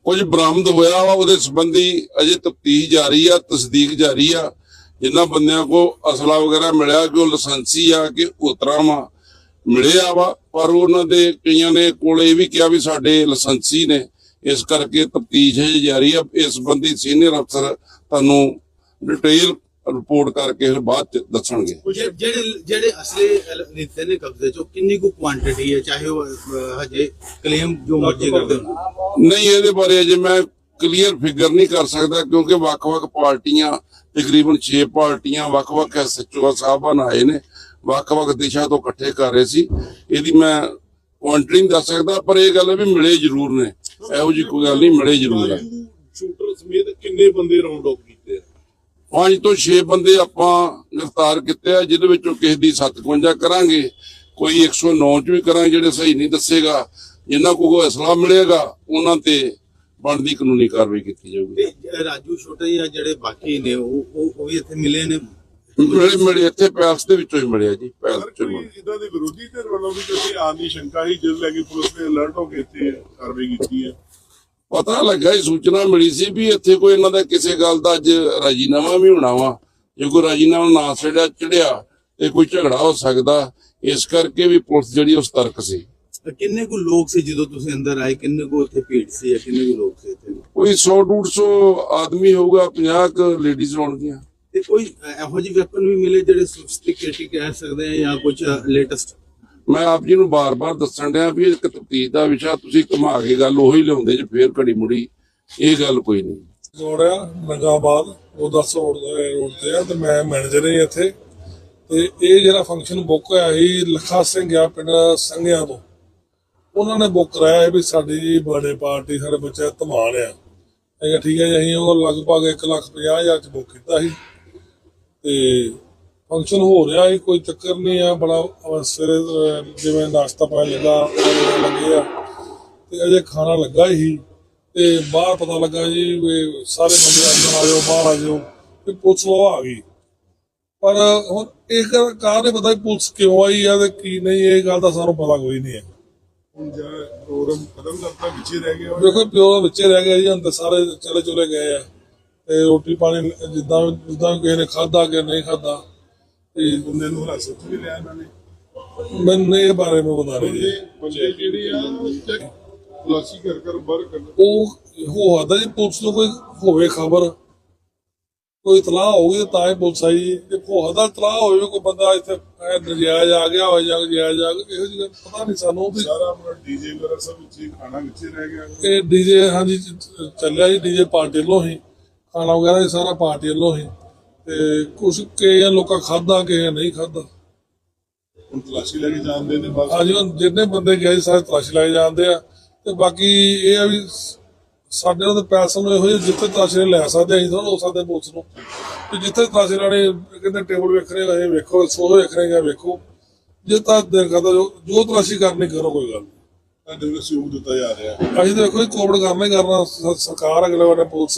ਕੁਝ ਬਰਾਮਦ ਹੋਇਆ ਵਾ, ਉਹਦੇ ਸੰਬੰਧੀ ਅਜੇ ਤਫਤੀਸ਼ ਜਾਰੀ ਆ, ਤਸਦੀਕ ਜਾਰੀ ਆ। ਜਿਨ੍ਹਾਂ ਬੰਦਿਆਂ ਕੋ ਅਸਲਾ ਵਗੈਰਾ ਮਿਲਿਆ ਕਿ ਉਹ ਲਾਇਸੈਂਸੀ ਆ ਕਿ ਉਤਰਾ ਵਾ ਮਿਲਿਆ ਵਾ, ਪਰ ਉਹਨਾਂ ਦੇ ਕਈਆਂ ਨੇ ਕੋਲੇ ਇਹ ਵੀ ਕਿਹਾ ਵੀ ਸਾਡੇ ਲਾਇਸੈਂਸੀ ਨੇ। ਇਸ ਕਰਕੇ ਤਫਤੀਸ਼ ਜਾਰੀ ਆ। ਇਸ ਸੰਬੰਧੀ ਸੀਨੀਅਰ ਅਫਸਰ ਤੁਹਾਨੂੰ ਡਿਟੇਲ ਰਿਪੋਰਟ ਕਰਕੇ ਫਿਰ ਬਾਅਦ ਚ ਦੱਸਣਗੇ। ਜਿਹੜੇ ਜਿਹੜੇ ਅਸਲੇ ਲਿੱਤੇ ਨੇ ਕਬਜ਼ੇ ਚੋਂ ਕਿੰਨੀ ਕੁ ਕੁਆਂਟੀਟੀ ਹੈ? ਚਾਹੇ ਉਹ ਹਜੇ ਕਲੇਮ ਜੋ ਮਰਜ਼ੀ ਕਰਦੇ ਨਹੀਂ ਇਹਦੇ ਬਾਰੇ ਅਜੇ ਮੈਂ ਕਲੀਅਰ ਫਿਗਰ ਨਹੀਂ ਕਰ ਸਕਦਾ ਕਿਉਂਕਿ ਵੱਖ-ਵੱਖ ਪਾਰਟੀਆਂ ਤਕਰੀਬਨ 6 ਪਾਰਟੀਆਂ ਵੱਖ-ਵੱਖ ਐਸਐਚਓ ਸਾਹਿਬਾਨ ਆਏ ਨੇ ਵੱਖ-ਵੱਖ ਦਿਸ਼ਾ ਤੋਂ ਇਕੱਠੇ ਕਰ ਰਹੇ ਸੀ। ਇਹਦੀ ਮੈਂ ਕੁਆਂਟਰੀ ਨਹੀਂ ਦੱਸ ਸਕਦਾ ਪਰ ਇਹ ਗੱਲ ਹੈ ਵੀ ਮਿਲੇ ਜ਼ਰੂਰ ਨੇ। ਇਹੋ ਜੀ ਕੋਈ ਗੱਲ ਨਹੀਂ ਮਿਲੇ ਜ਼ਰੂਰ ਹੈ ਸ਼ੂਟਰ ਸਮੇਤ ਕਿੰਨੇ ਬੰਦੇ ਰਾਉਂਡ ਅਪ ਕੀਤੇ ਆ? ਪੰਜ ਤੋਂ 6 ਬੰਦੇ ਆਪਾਂ ਗ੍ਰਿਫਤਾਰ ਕੀਤੇ ਆ ਜਿਹਦੇ ਵਿੱਚੋਂ ਕਿਸੇ ਦੀ 57 ਕਰਾਂਗੇ। ਕੋਈ 109 ਚ ਵੀ ਕਰਾਂਗੇ ਜਿਹੜੇ ਸਹੀ ਨਹੀਂ ਦੱਸੇਗਾ। ਜਿਨ੍ਹਾਂ ਕੋਲ ਕੋਈ ਅਸਲਾ ਮਿਲੇਗਾ ਉਹਨਾਂ ਤੇ ਬਣਦੀ ਕਾਨੂੰਨੀ ਕਾਰਵਾਈ ਕੀਤੀ ਜਾਊਗੀ। ਤੇ ਰਾਜੂ ਛੋਟੇ ਜਾਂ ਜਿਹੜੇ ਬਾਕੀ ਨੇ ਉਹ ਉਹ ਵੀ ਇੱਥੇ ਮਿਲੇ ਨੇ? ਮਿਲੇ ਮਿਲੇ ਇੱਥੇ ਪੈਲਸ ਦੇ ਵਿੱਚੋਂ ਹੀ ਮਿਲਿਆ ਜੀ ਪੈਲਸ ਚੋਂ। ਇਦਾਂ ਦੇ ਵਿਰੋਧੀ ਧਿਰ ਵੱਲੋਂ ਵੀ ਕਿਸੇ ਆਉਣ ਦੀ ਸ਼ੰਕਾ ਹੀ ਜਿਸ ਲੈ ਕੇ ਪੁਲਿਸ ਨੇ ਅਲਰਟ ਹੋ ਕੇ ਇੱਥੇ ਕਾਰਵਾਈ ਕੀਤੀ ਹੈ? ਪਤਾ ਲੱਗਾ ਇਹ ਸੂਚਨਾ ਮਿਲੀ ਸੀ ਵੀ ਇੱਥੇ ਕੋਈ ਇਹਨਾਂ ਦਾ ਕਿਸੇ ਗੱਲ ਦਾ ਅੱਜ ਰਾਜੀਨਾਮਾ ਵੀ ਹੋਣਾ ਵਾ। ਜੇ ਕੋਈ ਰਾਜੀਨਾਮਾ ਨਾ ਚੜਿਆ ਚੜਿਆ ਤੇ ਕੋਈ ਝਗੜਾ ਹੋ ਸਕਦਾ। ਇਸ ਕਰਕੇ ਵੀ ਪੁਲਿਸ ਜਿਹੜੀ ਉਹ ਸਤਰਕ ਸੀ। ਕਿੰਨੇ ਕੁ ਲੋਕ ਸੀ ਜਦੋਂ ਤੁਸੀਂ ਅੰਦਰ ਆਏ? ਕਿੰਨੇ ਕੁ ਉੱਥੇ ਭੀੜ ਸੀ ਜਾਂ ਕਿੰਨੇ ਕੁ ਲੋਕ ਸੀ ਇੱਥੇ? ਕੋਈ 100 150 ਆਦਮੀ ਹੋਊਗਾ 50 ਕ ਲੇਡੀਜ਼ ਹੋਣਗੀਆਂ। ਤੇ ਕੋਈ ਇਹੋ ਜਿਹੇ ਵੈਪਨ ਵੀ ਮਿਲੇ ਜਿਹੜੇ ਸੋਫਿਸਟੀਕੇਟਡ ਕਹਿ ਸਕਦੇ ਆ ਜਾਂ ਕੁਝ ਲੇਟੈਸਟ ਮੈਂ ਆਪ ਜੀ ਨੂੰ ਬਾਰ-ਬਾਰ ਦੱਸਣ ਡਿਆ ਵੀ ਇੱਕ ਤਫਤੀਸ਼ ਦਾ ਵਿਸ਼ਾ ਤੁਸੀਂ ਘੁਮਾ ਕੇ ਗੱਲ ਉਹੀ ਲਿਆਉਂਦੇ ਜੇ ਫੇਰ ਘੜੀ ਮੁੜੀ ਇਹ ਗੱਲ ਕੋਈ ਨਹੀਂ। ਜੋੜਿਆ ਨਗਾਬਾਦ ਉਹ 10 ਰੋਡ ਦੇ ਰੋਡ ਤੇ ਆ ਤੇ ਮੈਂ ਮੈਨੇਜਰ ਹਾਂ ਇੱਥੇ। ਤੇ ਇਹ ਜਿਹੜਾ ਫੰਕਸ਼ਨ ਬੁੱਕ ਹੋਇਆ ਸੀ, ਲੱਖਾ ਸਿੰਘ ਆ ਪਿੰਡ ਸੰਘਿਆਂ ਤੋਂ। ਉਹਨਾਂ ਨੇ ਬੁੱਕ ਕਰਾਇਆ ਵੀ ਸਾਡੀ ਬਰਥਡੇ ਪਾਰਟੀ ਸਾਡੇ ਬੱਚੇ ਦਾ ਧਮਾਨ ਆ। ਮੈਂ ਠੀਕ ਹੈ ਜੀ, ਅਸੀਂ ਉਹ ਲਗਭਗ 1 ਲੱਖ ਪੰਜਾਹ ਹਜ਼ਾਰ ਚ ਬੁੱਕ ਕੀਤਾ ਸੀ। ਤੇ ਫੰਕਸ਼ਨ ਹੋ ਰਿਹਾ ਸੀ ਕੋਈ ਚੱਕਰ ਨਹੀਂ ਆ ਬੜਾ ਸਵੇਰੇ ਜਿਵੇਂ ਨਾਸ਼ਤਾ ਪਾਣ ਲੱਗਾ ਲੱਗੇ ਆ। ਤੇ ਅਜੇ ਖਾਣਾ ਲੱਗਾ ਹੀ ਤੇ ਬਾਹਰ ਪਤਾ ਲੱਗਾ ਜੀ ਵੀ ਸਾਰੇ ਬੰਦੇ ਅੰਦਰ ਆ ਜਾਓ ਬਾਹਰ ਆ ਜਾਓ ਤੇ ਪੁਲਿਸ ਉਹ ਆ ਗਈ। ਪਰ ਹੁਣ ਇਹ ਕਾਰ ਨਹੀਂ ਪਤਾ ਪੁਲਿਸ ਕਿਉਂ ਆਈ ਆ ਤੇ ਕੀ ਨਹੀਂ ਇਹ ਗੱਲ ਦਾ ਸਾਨੂੰ ਪਤਾ ਕੋਈ ਨਹੀਂ ਹੈ ਹੁਣ ਜਾ ਪ੍ਰੋਗਰਾਮ ਖਤਮ ਕਰਤਾ ਪਿੱਛੇ ਰਹਿ ਗਿਆ ਦੇਖੋ ਪਿਓ ਵਿੱਚੇ ਰਹਿ ਗਿਆ ਜੀ ਅੰਦਰ ਸਾਰੇ ਚਲੇ ਚਲੇ ਗਏ ਆ। ਤੇ ਰੋਟੀ ਪਾਣੀ ਜਿੱਦਾਂ ਜਿੱਦਾਂ ਕਿਸੇ ਨੇ ਖਾਦਾ ਕਿ ਨਹੀਂ ਖਾਦਾ ਤੇ ਬੰਦੇ ਨੂੰ ਹਿਰਾਸਤ ਵੀ ਲਿਆ ਇਹਨਾਂ ਨੇ। ਮੈਨੂੰ ਇਹ ਬਾਰੇ ਮੈਂ ਬਤਾ ਨਹੀਂ। ਜੀ ਬੰਦੇ ਜਿਹੜੇ ਆ ਤਲਾਸ਼ੀ ਕਰ ਕਰ ਬਾਹਰ ਕਰ ਉਹ ਹੋ ਆਦਾ ਜੀ ਪੁਲਿਸ ਨੂੰ ਕੋਈ ਹੋਵੇ ਖਬਰ ਕੋਈ ਇਤਲਾਹ ਹੋਊਗੀ ਤਾਂ ਹੀ ਪੁਲਿਸ ਆਈ। ਜੀ। ਹੋ ਦਾ ਇਤਲਾਹ ਹੋਵੇ ਕੋਈ ਬੰਦਾ ਇੱਥੇ ਐ ਨਜਾਇਜ਼ ਆ ਗਿਆ ਹੋਵੇ ਜਾਂ ਨਜਾਇਜ਼ ਆ ਗਿਆ ਇਹੋ ਜਿਹੀ ਪਤਾ ਨਹੀਂ ਸਾਨੂੰ ਵੀ ਸਾਰਾ ਆਪਣਾ ਡੀਜੇ ਵਗੈਰਾ ਸਭ ਵਿੱਚ ਖਾਣਾ ਵਿੱਚ ਰਹਿ ਗਿਆ? ਇਹ ਡੀਜੇ ਹਾਂਜੀ ਚੱਲਿਆ ਜੀ ਡੀਜੇ ਪਾਰਟੀ ਵੱਲੋਂ ਹੀ। ਖਾਣਾ ਵਗੈਰਾ ਸਾਰਾ ਪਾਰਟੀ ਵੱਲੋਂ ਹੀ। ਤੇ ਕੁਝ ਕਈਆਂ ਲੋਕਾਂ ਖਾਦਾ ਕਈਆਂ ਨਹੀਂ ਖਾਦਾ ਹੁਣ ਤਲਾਸ਼ੀ ਲੈ ਕੇ ਜਾਂਦੇ ਨੇ ਬਸ? ਹਾਂਜੀ ਹੁਣ ਜਿੰਨੇ ਬੰਦੇ ਗਏ ਸਾਰੇ ਤਲਾਸ਼ੀ ਲਾਏ ਜਾਂਦੇ ਆ। ਤੇ ਬਾਕੀ ਇਹ ਆ ਵੀ ਸਾਡੇ ਨਾਲ ਪੈਸਾ ਨੂੰ ਇਹੋ ਜਿਹੇ ਜਿੱਥੇ ਤਲਾਸ਼ੀ ਲੈ ਸਕਦੇ ਅਸੀਂ ਤਾਂ ਹੋ ਸਕਦੇ ਪੁਲਿਸ ਨੂੰ। ਤੇ ਜਿੱਥੇ ਤਲਾਸ਼ੀ ਲਾਣੇ ਕਹਿੰਦੇ ਟੇਬਲ ਵੇਖਣੇ ਹੋਏ ਵੇਖੋ ਸੋਹੋ ਵੇਖਣੇ ਆ ਵੇਖੋ। ਜੇ ਤਾਂ ਦਿਲ ਕਰਦਾ ਜੋ ਤਲਾਸ਼ੀ ਕਰਨੀ ਕਰੋ ਕੋਈ ਗੱਲ ਤੁਹਾਡੇ ਵੱਲੋਂ ਸਹਿਯੋਗ ਦਿੱਤਾ ਜਾ ਰਿਹਾ। ਅਸੀਂ ਦੇਖੋ ਜੀ ਕੋਵਿਡ ਕਰਨਾ ਹੀ ਕਰਨਾ ਸਰਕਾਰ ਅਗਲੇ ਵਾਰ ਪੁਲਿਸ